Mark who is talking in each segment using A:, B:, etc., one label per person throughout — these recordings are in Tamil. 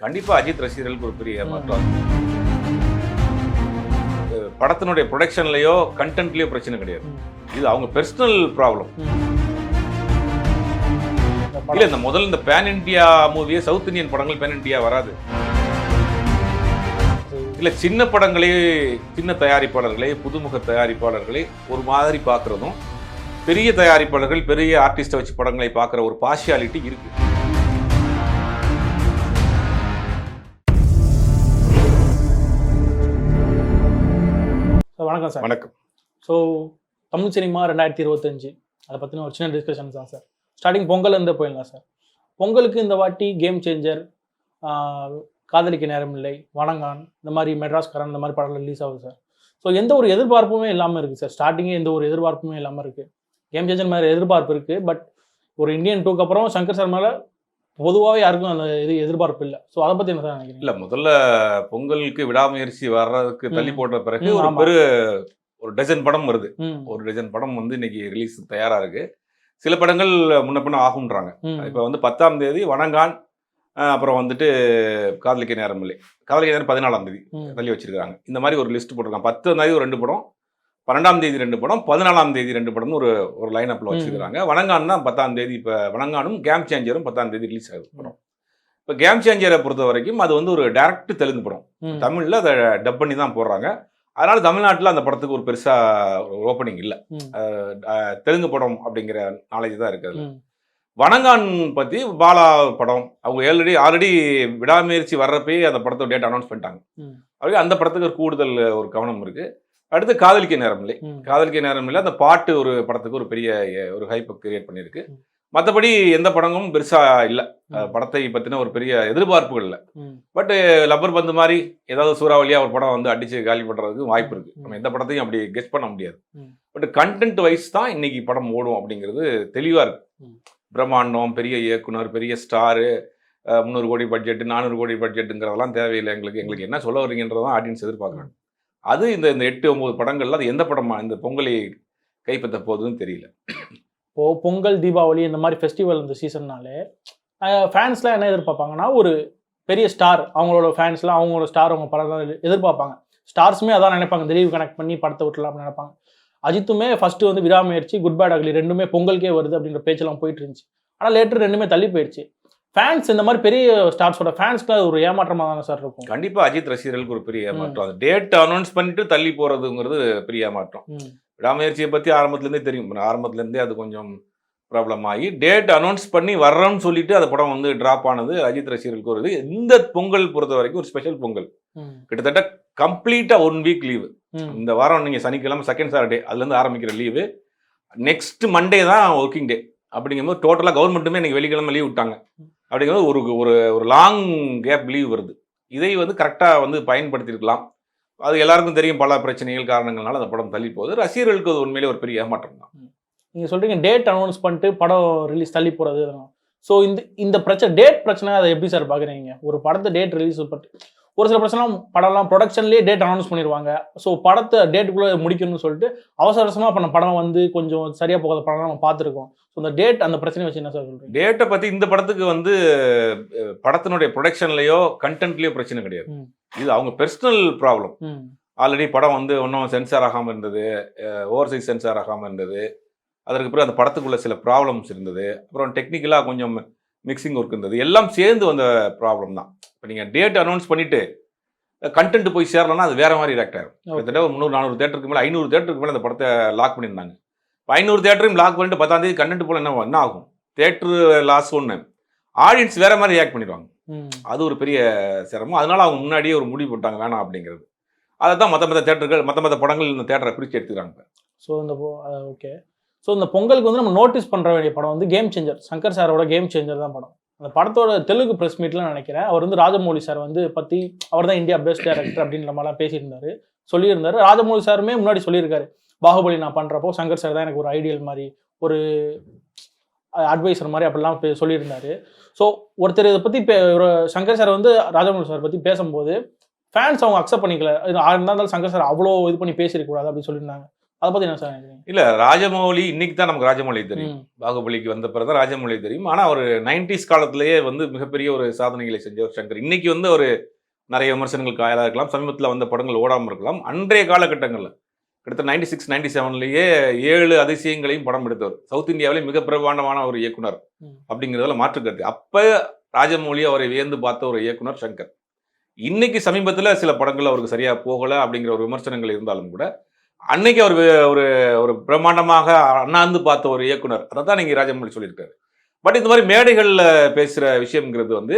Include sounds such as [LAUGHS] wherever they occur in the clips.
A: கண்டிப்பா அஜித் ரசிகர்களுக்கு ஒரு பெரிய படத்தினுடைய ப்ரொடக்ஷன்லயோ கண்டென்ட்லயோ பிரச்சனை கிடையாது. இது அவங்க பெர்சனல் ப்ராப்ளம் இல்ல இந்த முதல்ல இந்த பேன் இந்தியா மூவியே சவுத் இந்தியன் படங்கள் பேன் இந்தியா வராது. இல்ல சின்ன படங்களே சின்ன தயாரிப்பாளர்களே புதுமுக தயாரிப்பாளர்களே ஒரு மாதிரி பார்க்கறதும் பெரிய தயாரிப்பாளர்கள் பெரிய ஆர்டிஸ்டை வச்சு படங்களை பார்க்குற ஒரு பார்ஷியாலிட்டி இருக்கு.
B: வணக்கம் சார்.
A: வணக்கம்.
B: ஸோ தமிழ் சினிமா ரெண்டாயிரத்தி இருபத்தஞ்சு அதை பற்றின ஒரு சின்ன டிஸ்கஷன் தான் சார். ஸ்டார்டிங் பொங்கல் இருந்து போயிடலாம் சார். பொங்கலுக்கு இந்த வாட்டி கேம் சேஞ்சர் காதலிக்க நேரம் இல்லை வணங்கான் இந்த மாதிரி மெட்ராஸ் கரன் இந்த மாதிரி படங்கள் ரிலீஸ் ஆகுது சார். ஸோ எந்த ஒரு எதிர்பார்ப்புமே இல்லாமல் இருக்குது சார். ஸ்டார்டிங்கே எந்த ஒரு எதிர்பார்ப்புமே இல்லாமல் இருக்குது கேம் சேஞ்சர் மாதிரி எதிர்பார்ப்பு இருக்குது பட் ஒரு இந்தியன் டூக்கு அப்புறம் சங்கர் சார் மேலே பொதுவாகவே யாருக்கும் அந்த இது எதிர்பார்ப்பு இல்லை. ஸோ அதை பற்றி என்ன சார் நினைக்கிறீங்க?
A: இல்ல முதல்ல பொங்கலுக்கு விடாமுயற்சி வர்றதுக்கு தள்ளி. போட்ட பிறகு ஒரு. பெரு ஒரு டஜன் படம் வருது. ஒரு டஜன் படம் வந்து இன்னைக்கு ரிலீஸ் தயாரா இருக்கு. சில படங்கள் முன்ன பின்ன ஆகும்ன்றாங்க. இப்போ வந்து பத்தாம் தேதி வணங்கான் அப்புறம் வந்துட்டு காதலிக்க நேரம் இல்லை. காதலிக்க நேரம் பதினாலாம் தேதி தள்ளி வச்சிருக்காங்க இந்த மாதிரி ஒரு லிஸ்ட் போட்டிருக்காங்க. பத்தாம் தேதி ஒரு ரெண்டு படம் பன்னெண்டாம் தேதி ரெண்டு படம் பதினாலாம் தேதி ரெண்டு படம்னு ஒரு ஒரு லைன் அப்ல வச்சிருக்காங்க வணங்கான் தான் பத்தாம் தேதி இப்போ வணங்கானும் கேம் சேஞ்சரும் பத்தாம் தேதி ரிலீஸ் ஆகுது படம். இப்போ கேம் சேஞ்சரை பொறுத்த வரைக்கும் அது வந்து ஒரு டைரக்ட் தெலுங்கு படம். தமிழில் அதை டப் பண்ணி தான் போடுறாங்க. அதனால தமிழ்நாட்டில் அந்த படத்துக்கு ஒரு பெருசா ஒரு ஓப்பனிங் இல்லை. தெலுங்கு படம் அப்படிங்கிற நாலேஜ் தான் இருக்குது வணங்கான் பத்தி பாலா படம் அவங்க ஆல்ரெடி ஆல்ரெடி விடாமுயற்சி வர்றப்பே அந்த படத்தோட டேட் அனௌன்ஸ் பண்ணிட்டாங்க. அதுக்கு அந்த படத்துக்கு ஒரு கூடுதல் ஒரு கவனம் இருக்கு. அடுத்து காதலிக்க நேரம் இல்லை. காதலிக்க நேரம் இல்லை. அந்த பாட்டு ஒரு படத்துக்கு ஒரு பெரிய ஒரு ஹைப் கிரியேட் பண்ணியிருக்கு. மற்றபடி எந்த படமும் பெருசா இல்லை. படத்தை பத்தின ஒரு பெரிய எதிர்பார்ப்புகள் இல்லை. பட் லப்பர் பந்து மாதிரி ஏதாவது சூறாவளியா ஒரு படம் வந்து அடிச்சு காலி பண்றதுக்கு வாய்ப்பு இருக்கு. நம்ம எந்த படத்தையும் அப்படி கெஸ் பண்ண முடியாது. பட் கண்டென்ட் வைஸ் தான் இன்னைக்கு படம் ஓடும் அப்படிங்கிறது தெளிவா இருக்கு. பிரம்மாண்டம் பெரிய இயக்குனர் பெரிய ஸ்டாரு முந்நூறு கோடி பட்ஜெட் நானூறு கோடி பட்ஜெட்டுங்கிறதெல்லாம் தேவையில்லை. எங்களுக்கு எங்களுக்கு என்ன சொல்ல வரீங்கன்றதான் ஆடியன்ஸ் எதிர்பார்க்குறாங்க. அது இந்த இந்த எட்டு ஒம்பது படங்கள்ல அது எந்த படமா இந்த பொங்கலை கைப்பற்ற போகுதுன்னு தெரியல.
B: இப்போ பொங்கல் தீபாவளி இந்த மாதிரி ஃபெஸ்டிவல் இந்த சீசன்னாலே ஃபேன்ஸ்லாம் என்ன எதிர்பார்ப்பாங்கன்னா ஒரு பெரிய ஸ்டார் அவங்களோட ஃபேன்ஸ்லாம் அவங்களோட ஸ்டார் அவங்க படம் தான் எதிர்பார்ப்பாங்க. ஸ்டார்ஸுமே அதான் நினைப்பாங்க திடீர் கனெக்ட் பண்ணி படத்தை விட்டுலாம் அப்படின்னு நினைப்பாங்க. அஜித்துமே ஃபஸ்ட்டு வந்து விடாமுயற்சி குட் பேட் அகலி ரெண்டுமே பொங்கலுக்கே வருது அப்படின்ற பேச்செல்லாம் போயிட்டு இருந்துச்சு. ஆனால் லேட்டர் ரெண்டுமே தள்ளி போயிடுச்சு. ஃபேன்ஸ் இந்த மாதிரி பெரிய ஸ்டார்ஸோட ஃபேன்ஸ்க்கு ஒரு ஏமாற்றமாக தானே சார் இருக்கும்?
A: கண்டிப்பா அஜித் ரசிகர்களுக்கு ஒரு பெரிய ஏமாற்றம். அது டேட் அனௌன்ஸ் பண்ணிட்டு தள்ளி போறதுங்கிறது பெரிய ஏமாற்றம். விடாமுயற்சியை பற்றி ஆரம்பத்துலேருந்தே தெரியும். ஆரம்பத்துலேருந்தே அது கொஞ்சம் ப்ராப்ளம் ஆகி டேட் அனௌன்ஸ் பண்ணி வர்றோம்னு சொல்லிட்டு அந்த படம் வந்து ட்ராப் ஆனது அஜித் ரசிகர்களுக்கு ஒரு இது. இந்த பொங்கல் பொறுத்த வரைக்கும் ஒரு ஸ்பெஷல் பொங்கல். கிட்டத்தட்ட கம்ப்ளீட்டாக ஒன் வீக் லீவு இந்த வாரம் நீங்கள் சனிக்கிழமை செகண்ட் சாட்டர்டே அதுலேருந்து ஆரம்பிக்கிற லீவு நெக்ஸ்ட் மண்டே தான் ஒர்க்கிங் டே அப்படிங்கும்போது டோட்டலாக கவர்மெண்ட்டுமே இன்னைக்கு வெள்ளிக்கிழமை லீவ் விட்டாங்க. அப்படிங்கிறது ஒரு ஒரு ஒரு லாங் கேப் லீவ் வருது. இதை வந்து கரெக்டாக வந்து பயன்படுத்தியிருக்கலாம். அது எல்லாருக்கும் தெரியும் பல பிரச்சனைகள் காரணங்கள்னால அந்த படம் தள்ளி போகுது. ரசிகர்களுக்கு அது உண்மையிலே ஒரு பெரிய ஏமாற்றம் தான்.
B: நீங்கள் சொல்கிறீங்க டேட் அனௌன்ஸ் பண்ணிட்டு படம் ரிலீஸ் தள்ளி போகிறது ஸோ இந்த இந்த பிரச்சனை டேட் பிரச்சனை அதை எப்படி சார் பார்க்குறீங்க ஒரு படத்தை டேட் ரிலீஸ் பண்ணிட்டு ஒரு சில பிரச்சனை படம்லாம் ப்ரொடக்ஷன்லேயே டேட் அனௌன்ஸ் பண்ணிடுவாங்க ஸோ படத்தை டேட்டுக்குள்ளே முடிக்கணும்னு சொல்லிட்டு அவசர அவசரமாக பண்ண படம் வந்து கொஞ்சம் சரியாக போகாத படம் நம்ம பார்த்துருக்கோம். ஸோ அந்த டேட் அந்த பிரச்சனையை வச்சு என்ன சார் சொல்கிறீங்க
A: டேட்டை பற்றி இந்த படத்துக்கு வந்து படத்தினுடைய ப்ரொடக்ஷன்லையோ கண்டென்ட்லேயோ பிரச்சனை கிடையாது. இது அவங்க பெர்சனல் ப்ராப்ளம் ஆல்ரெடி படம் வந்து ஒன்றும் சென்சார் ஆகாமல் இருந்தது. ஓவர்சைஸ் சென்சார் ஆகாமல் இருந்தது. அதற்கு பிறகு அந்த படத்துக்குள்ள சில ப்ராப்ளம்ஸ் இருந்தது. அப்புறம் டெக்னிக்கலாக கொஞ்சம் மிக்சிங் ஒர்க் இருந்தது. எல்லாம் சேர்ந்து வந்த ப்ராப்ளம் தான். இப்போ நீங்கள் டேட் அனௌன்ஸ் பண்ணிட்டு கண்டென்ட் போய் சேரலன்னா அது வேற மாதிரி ரியாக்ட் ஆகும் கிட்டத்தட்ட ஒரு முந்நூறு நானூறு தேட்டருக்கு மேலே ஐநூறு தேட்டருக்கு மேலே அந்த படத்தை லாக் பண்ணியிருந்தாங்க. இப்போ ஐநூறு தேட்டரையும் லாக் பண்ணிட்டு பத்தாம் தேதி கண்டென்ட் போல என்ன என்ன ஆகும்? தேட்டரு லாஸ் ஒன்று ஆடியன்ஸ் வேற மாதிரி ரியாக்ட் பண்ணிடுவாங்க. அது ஒரு பெரிய சிரமம். அதனால அவங்க முன்னாடியே ஒரு முடிவு போட்டாங்க வேணாம் அப்படிங்கிறது. அதை தான் மற்ற மற்ற தேட்டர்கள் மற்ற மற்ற படங்கள் இந்த தேட்டரை பிரித்து எடுத்துக்கிறாங்க.
B: ஸோ இந்த ஓகே ஸோ இந்த பொங்கலுக்கு வந்து நம்ம நோட்டீஸ் பண்ணுற வேண்டிய படம் வந்து கேம் சேஞ்சர் சங்கர் சாரோட கேம் சேஞ்சர் தான் படம். அந்த படத்தோட தெலுங்கு ப்ரெஸ் மீட்லாம் நினைக்கிறேன். அவர் வந்து ராஜமௌலி சார் வந்து பற்றி அவர் தான் இந்தியா பெஸ்ட் டேரக்டர் அப்படின்ற மாதிரிலாம் பேசியிருந்தாரு. சொல்லியிருந்தார். ராஜமௌலி சாருமே முன்னாடி சொல்லியிருக்காரு. பாகுபலி நான் பண்ணுறப்போ சங்கர் சார் தான் எனக்கு ஒரு ஐடியல் மாதிரி ஒரு அட்வைசர் மாதிரி அப்படிலாம் சொல்லியிருந்தார். ஸோ ஒருத்தர் இதை பற்றி சங்கர் சார் வந்து ராஜமௌலி சார் பற்றி பேசும்போது ஃபேன்ஸ் அவங்க அக்செப்ட் பண்ணிக்கல. இது இருந்தாலும் சங்கர் சார் அவ்வளோ இது பண்ணி பேசியிருக்க அப்படின்னு சொல்லியிருந்தாங்க. அதை பத்தி என்ன சார்
A: இல்ல ராஜமௌலி இன்னைக்கு தான் நமக்கு ராஜமௌலி தெரியும். பாகுபலிக்கு வந்த பிறகு தான் ராஜமௌலி தெரியும். ஆனா அவர் நைன்டிஸ் காலத்திலேயே வந்து மிகப்பெரிய ஒரு சாதனைகளை செஞ்சவர் சங்கர். இன்னைக்கு வந்து ஒரு நிறைய விமர்சனங்களுக்கு ஆளாக இருக்கலாம். சமீபத்தில் வந்த படங்கள் ஓடாமல் இருக்கலாம். அன்றைய காலகட்டங்களில் கிட்டத்தட்ட நைன்டி சிக்ஸ் நைன்டி செவன்லேயே ஏழு அதிசயங்களையும் படம் எடுத்தவர். சவுத் இந்தியாவிலே மிக பிரமாண்டமான ஒரு இயக்குனர். அப்படிங்கிறதுல மாற்று கருத்து. அப்ப ராஜமௌலி அவரை வியந்து பார்த்த ஒரு இயக்குனர் சங்கர். இன்னைக்கு சமீபத்தில் சில படங்கள் அவருக்கு சரியா போகல அப்படிங்கிற ஒரு விமர்சனங்கள் இருந்தாலும் கூட அன்னைக்கு அவர் ஒரு ஒரு பிரம்மாண்டமாக அண்ணாந்து பார்த்த ஒரு இயக்குனர். அதை தான் நீங்க ராஜமௌழி சொல்லியிருக்காரு. பட் இந்த மாதிரி மேடைகள்ல பேசுற விஷயம்ங்கிறது வந்து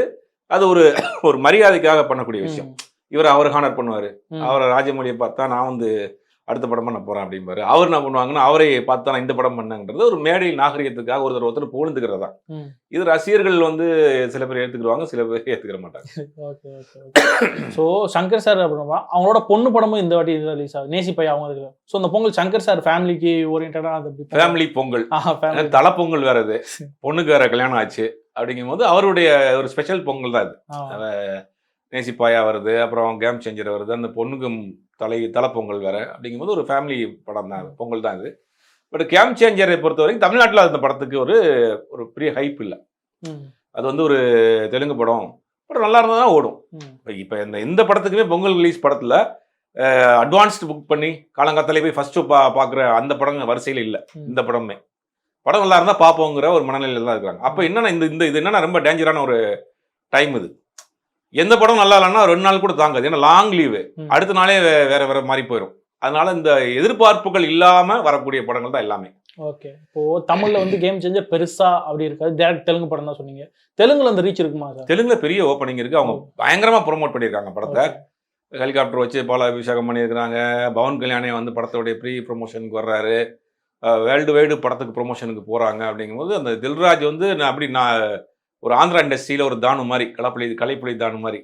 A: அது ஒரு ஒரு மரியாதைக்காக பண்ணக்கூடிய விஷயம். இவர் அவர் ஹானர் பண்ணுவாரு. அவரை ராஜமௌழியை பார்த்தா நான் வந்து அடுத்த படம் பண்ண போறேன் அப்படிம்பாரு. அவர் என்ன பண்ணுவாங்கன்னா அவரை பார்த்தா நான் இந்த படம் பண்ணேங்கிறது ஒரு மேடையில் நாகரிகத்துக்காக ஒருத்தர் ஒருத்தர் புகழ்ந்துக்கிறது. இது ரசிகர்கள் வந்து சில பேர் ஏத்துக்கிடுவாங்க சில பேர் ஏத்துக்கிற மாட்டாங்க. [LAUGHS]
B: ஸோ சங்கர் சார் அப்படின்னா அவங்களோட பொண்ணு படமும் இந்த வாட்டி ரிலீஸ் ஆகுது. நேசி பையா அவங்க இருக்கு ஸோ அந்த பொங்கல் சங்கர் சார் ஃபேமிலிக்கு ஓரியன்டா அது
A: ஃபேமிலி பொங்கல். தலை பொங்கல் வேற இது. பொண்ணுக்கு வேற கல்யாணம் ஆச்சு. அப்படிங்கும்போது அவருடைய ஒரு ஸ்பெஷல் பொங்கல் தான் இது. நேசிப்பாயா வருது அப்புறம் கேம் சேஞ்சர் வருது. அந்த பொண்ணுக்கு தலை தலை பொங்கல் வேற அப்படிங்கும்போது ஒரு ஃபேமிலி படம் தான் பொங்கல் தான் இது. பட் கேம் சேஞ்சரை பொறுத்த வரைக்கும் தமிழ்நாட்டில் அந்த படத்துக்கு ஒரு ஒரு பெரிய ஹைப் இல்லை. அது வந்து ஒரு தெலுங்கு படம். படம் நல்லா இருந்தால் தான் ஓடும் இப்போ இப்போ இந்த இந்த படத்துக்குமே பொங்கல் ரிலீஸ் படத்தில் அட்வான்ஸ்டு புக் பண்ணி காலங்காத்தாலே போய் ஃபர்ஸ்ட் பா பார்க்குற அந்த படம் வரிசையில் இல்லை. இந்த படமே. படம் நல்லா இருந்தால் பார்ப்போங்கிற ஒரு மனநிலையில் தான் இருக்கிறாங்க அப்போ என்னன்னா இந்த இந்த இது என்னன்னா ரொம்ப டேஞ்சரான ஒரு டைம் இது. எந்த படம் நல்லா இல்லைன்னா ரெண்டு நாள் கூட தாங்காது. ஏன்னா லாங் லீவு. அடுத்த நாளே வேற வேற மாதிரி போயிடும் அதனால இந்த எதிர்பார்ப்புகள் இல்லாம வரக்கூடிய படங்கள் தான் எல்லாமே.
B: ஓகே இப்போ தமிழ்ல வந்து கேம் சேஞ்சர் பெருசா அப்படி இருக்காது. டேரக்ட் தெலுங்கு படம் தான் சொன்னீங்க. தெலுங்குல அந்த ரீச் இருக்குமா
A: தெலுங்குல பெரிய ஓப்பனிங் இருக்கு. அவங்க பயங்கரமா ப்ரோமோட் பண்ணியிருக்காங்க படத்தை. ஹெலிகாப்டர் வச்சு பால அபிஷேகம் பண்ணியிருக்கிறாங்க. பவன் கல்யாணி வந்து படத்தோடைய ப்ரீ ப்ரொமோஷனுக்கு வர்றாரு. வேர்ல்டு வைடு படத்துக்கு ப்ரொமோஷனுக்கு போகிறாங்க அப்படிங்கும்போது அந்த தில்ராஜ் வந்து நான் அப்படி நான் ஒரு ஆந்திரா இண்டஸ்ட்ரியில் ஒரு தானு மாதிரி கலப்புளி கலைப்புலி தானு மாதிரி.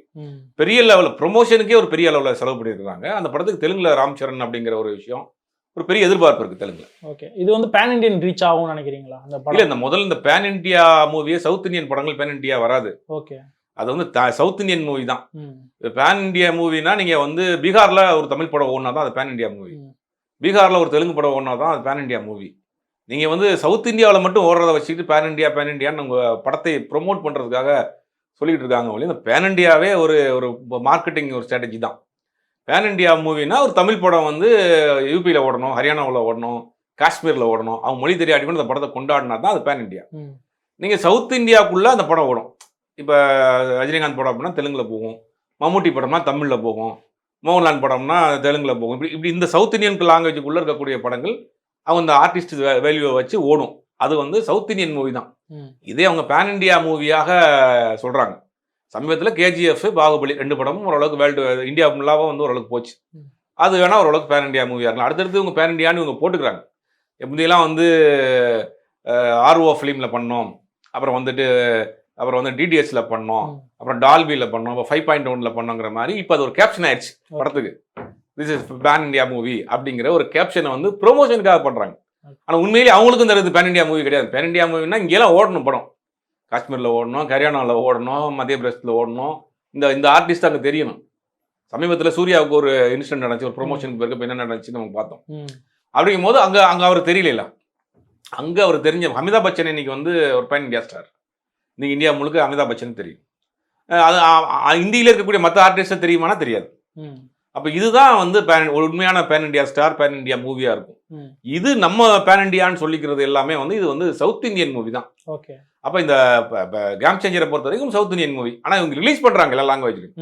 A: பெரிய லெவலில் ப்ரொமோஷனுக்கே ஒரு பெரிய அளவில் செலவு பண்ணியிருக்காங்க. அந்த படத்துக்கு தெலுங்குல ராம் சரண் அப்படிங்கிற ஒரு விஷயம் ஒரு பெரிய எதிர்பார்ப்பு இருக்குது தெலுங்குல.
B: ஓகே. இது வந்து பேன் இண்டியன் ரீச் ஆகும்னு நினைக்கிறீங்களா அந்த
A: இல்லை
B: படம்
A: இந்த முதல்ல இந்த பேன் இண்டியா மூவியே சவுத் இந்தியன் படங்கள் பேன் இண்டியா வராது.
B: ஓகே.
A: அது வந்து சவுத் இந்தியன் மூவி தான். பேன் இந்தியா மூவினா நீங்கள் வந்து பீகார்ல ஒரு தமிழ் படம் ஓடினா தான் அது பேன் இந்தியா மூவி. பீகார்ல ஒரு தெலுங்கு படம் ஓடினா தான் அது பேன் இந்தியா மூவி நீங்கள் வந்து சவுத் இந்தியாவில் மட்டும் ஓடுறத வச்சுக்கிட்டு பேன் இந்தியா பேன் இந்தியான்னு உங்கள் படத்தை ப்ரொமோட் பண்ணுறதுக்காக சொல்லிட்டு இருக்காங்க ஒழிய இந்த பேன் இந்தியாவே ஒரு ஒரு மார்க்கெட்டிங் ஒரு ஸ்ட்ராட்டஜி தான். பேன் இந்தியா மூவினா ஒரு தமிழ் படம் வந்து யூபியில் ஓடணும் ஹரியானாவில் ஓடணும் காஷ்மீரில் ஓடணும். அவங்க மொழி தெரியாட்டி அந்த படத்தை கொண்டாடினா தான் அது பேன் இந்தியா
B: ம்.
A: நீங்கள் சவுத் இந்தியாவுக்குள்ளே அந்த படம் ஓடும். இப்போ ரஜினிகாந்த் படம் அப்படின்னா தெலுங்கில் போகும். மம்முட்டி படம்னா தமிழில் போகும். மோகன்லால் படம்னா தெலுங்கில் போகும். இப்படி இப்படி இந்த சவுத் இந்தியன் லாங்குவேஜுக்குள்ளே இருக்கக்கூடிய படங்கள் அவங்க இந்த ஆர்டிஸ்ட் வேல்யூவை வச்சு ஓடும். அது வந்து சவுத் இந்தியன் மூவி தான். இதே அவங்க பேன் இந்தியா மூவியாக சொல்கிறாங்க சமீபத்தில் கேஜிஎஃப் பாகுபலி ரெண்டு படமும் ஓரளவுக்கு வேர்ல்டு இந்தியா ஃபுல்லாக வந்து ஓரளவுக்கு போச்சு. அது வேணா ஓரளவுக்கு பேன் இந்தியா மூவியாக இருக்கலாம். அடுத்தடுத்து இவங்க பேன் இந்தியான்னு இவங்க போட்டுக்கிறாங்க. எப்படிலாம் வந்து ஆர்ஓ ஃபிலிமில் பண்ணோம். அப்புறம் வந்துட்டு அப்புறம் வந்து டிடிஎஸ்ல பண்ணோம். அப்புறம் டால்பியில் பண்ணோம். இப்போ ஃபைவ் பாயிண்ட் ஒன்ல பண்ணோங்கிற மாதிரி இப்போ அது ஒரு கேப்ஷன் ஆயிடுச்சு படத்துக்கு. This is pan India movie அப்படிங்கிற ஒரு கேப்ஷனை வந்து ப்ரொமோஷனுக்காக பண்றாங்க. ஆனால் உண்மையிலேயே அவங்களுக்கும் தெரியுது பேன் இந்தியா மூவி கிடையாது. பேன் இந்தியா மூவினா இங்கெல்லாம் ஓடணும் படம். காஷ்மீரில் ஓடணும் ஹரியானாவில் ஓடணும் மத்திய பிரதேசத்தில் ஓடணும். இந்த இந்த ஆர்டிஸ்ட் அங்கே தெரியணும். சமீபத்தில் சூர்யாவுக்கு ஒரு இன்சிடென்ட் நடந்துச்சு ஒரு ப்ரொமோஷனுக்கு பிறகு என்ன நடந்துச்சுன்னு நம்ம பார்த்தோம். அப்படிங்கும் போது அங்கே அங்கே அவர் தெரியல அங்கே அவர் தெரிஞ்ச அமிதாப் பச்சன் இன்னைக்கு வந்து ஒரு பேன் இந்தியா ஸ்டார் இன்னைக்கு இந்தியா முழுக்க அமிதாப் பச்சன் தெரியும். அது இந்தியில இருக்கக்கூடிய மற்ற ஆர்டிஸ்ட்டை தெரியுமானா தெரியாது. அப்போ இதுதான் வந்து பேன் ஒரு உண்மையான pan India star pan India மூவியா இருக்கும். இது நம்ம பேன் இந்தியான்னு சொல்லிக்கிறது எல்லாமே வந்து இது வந்து சவுத் இந்தியன் மூவி தான்.
B: ஓகே
A: அப்போ இந்த கேம் சேஞ்சரை பொறுத்த வரைக்கும் சவுத் இந்தியன் மூவி ஆனால் இவங்க ரிலீஸ் பண்றாங்க எல்லா லாங்குவேஜ்லையும்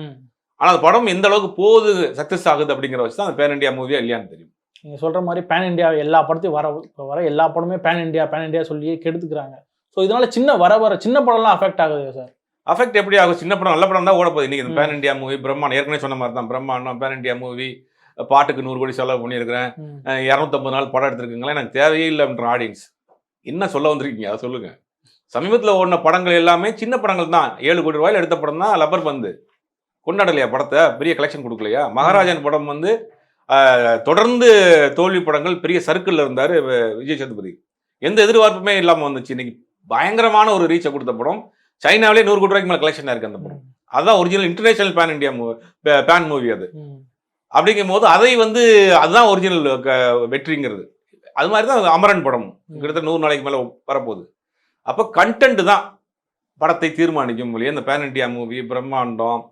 A: ஆனால் அந்த படம் எந்த அளவுக்கு போகுது சக்ஸஸ் ஆகுது அப்படிங்கிற வச்சு தான் அந்த பேன் இந்தியா மூவியா இல்லையான்னு தெரியும்.
B: நீங்க சொல்ற மாதிரி பேன் இந்தியா எல்லா படத்தையும் வர வர எல்லா படமே பேன் இந்தியா பேன் இந்தியா சொல்லி கெடுத்துக்கிறாங்க. ஸோ இதனால சின்ன வர வர சின்ன படம்லாம் அஃபெக்ட் ஆகுது சார்
A: அஃபெக்ட் எப்படி ஆகும்? சின்ன படம் நல்ல படம் தான் ஓட போகுது. இன்னைக்கு இந்த. பேன் இந்தியா மூவி பிரம்மாண்டம். ஏற்கனவே சொன்ன மாதிரி தான். பிரம்மாண்டம் பேன் இந்தியா மூவி பாட்டுக்கு நூறு கோடி செலவு பண்ணியிருக்கிறேன். இரநூத்தம்பது நாள் படம் எடுத்திருக்கீங்களா? எனக்கு தேவையே இல்லைன்ற ஆடியன்ஸ் என்ன சொல்ல வந்திருக்கீங்க? அதை சொல்லுங்க. சமீபத்தில் ஓடின படங்கள் எல்லாமே சின்ன படங்கள் தான். ஏழு கோடி ரூபாயில எடுத்த படம் தான் லப்பர் பந்து. கொண்டாடலையா படத்தை? பெரிய கலெக்ஷன் கொடுக்கலையா? மகாராஜன் படம் வந்து தொடர்ந்து தோல்வி படங்கள் பெரிய சர்க்கிளில் இருந்தார் விஜய் சேதுபதி. எந்த எதிர்பார்ப்புமே இல்லாமல் வந்துச்சு. இன்னைக்கு பயங்கரமான ஒரு ரீச்சை கொடுத்த படம். சைனாவிலே நூறு கோடி ரூபாய்க்கு மேலே கலெக்ஷன் இருக்கு அந்த படம். அதுதான் original international pan India movie pan movie அது. அப்படிங்கும் போது அதை வந்து அதுதான் ஒரிஜினல் வெற்றிங்கிறது. அது மாதிரி தான் அமரன் படம். கிட்டத்தட்ட நூறு நாளைக்கு மேலே வரப்போகுது. அப்போ கண்டென்ட் தான் படத்தை தீர்மானிக்கும் மொழியே இந்த பேன் இண்டியா மூவி பிரம்மாண்டம்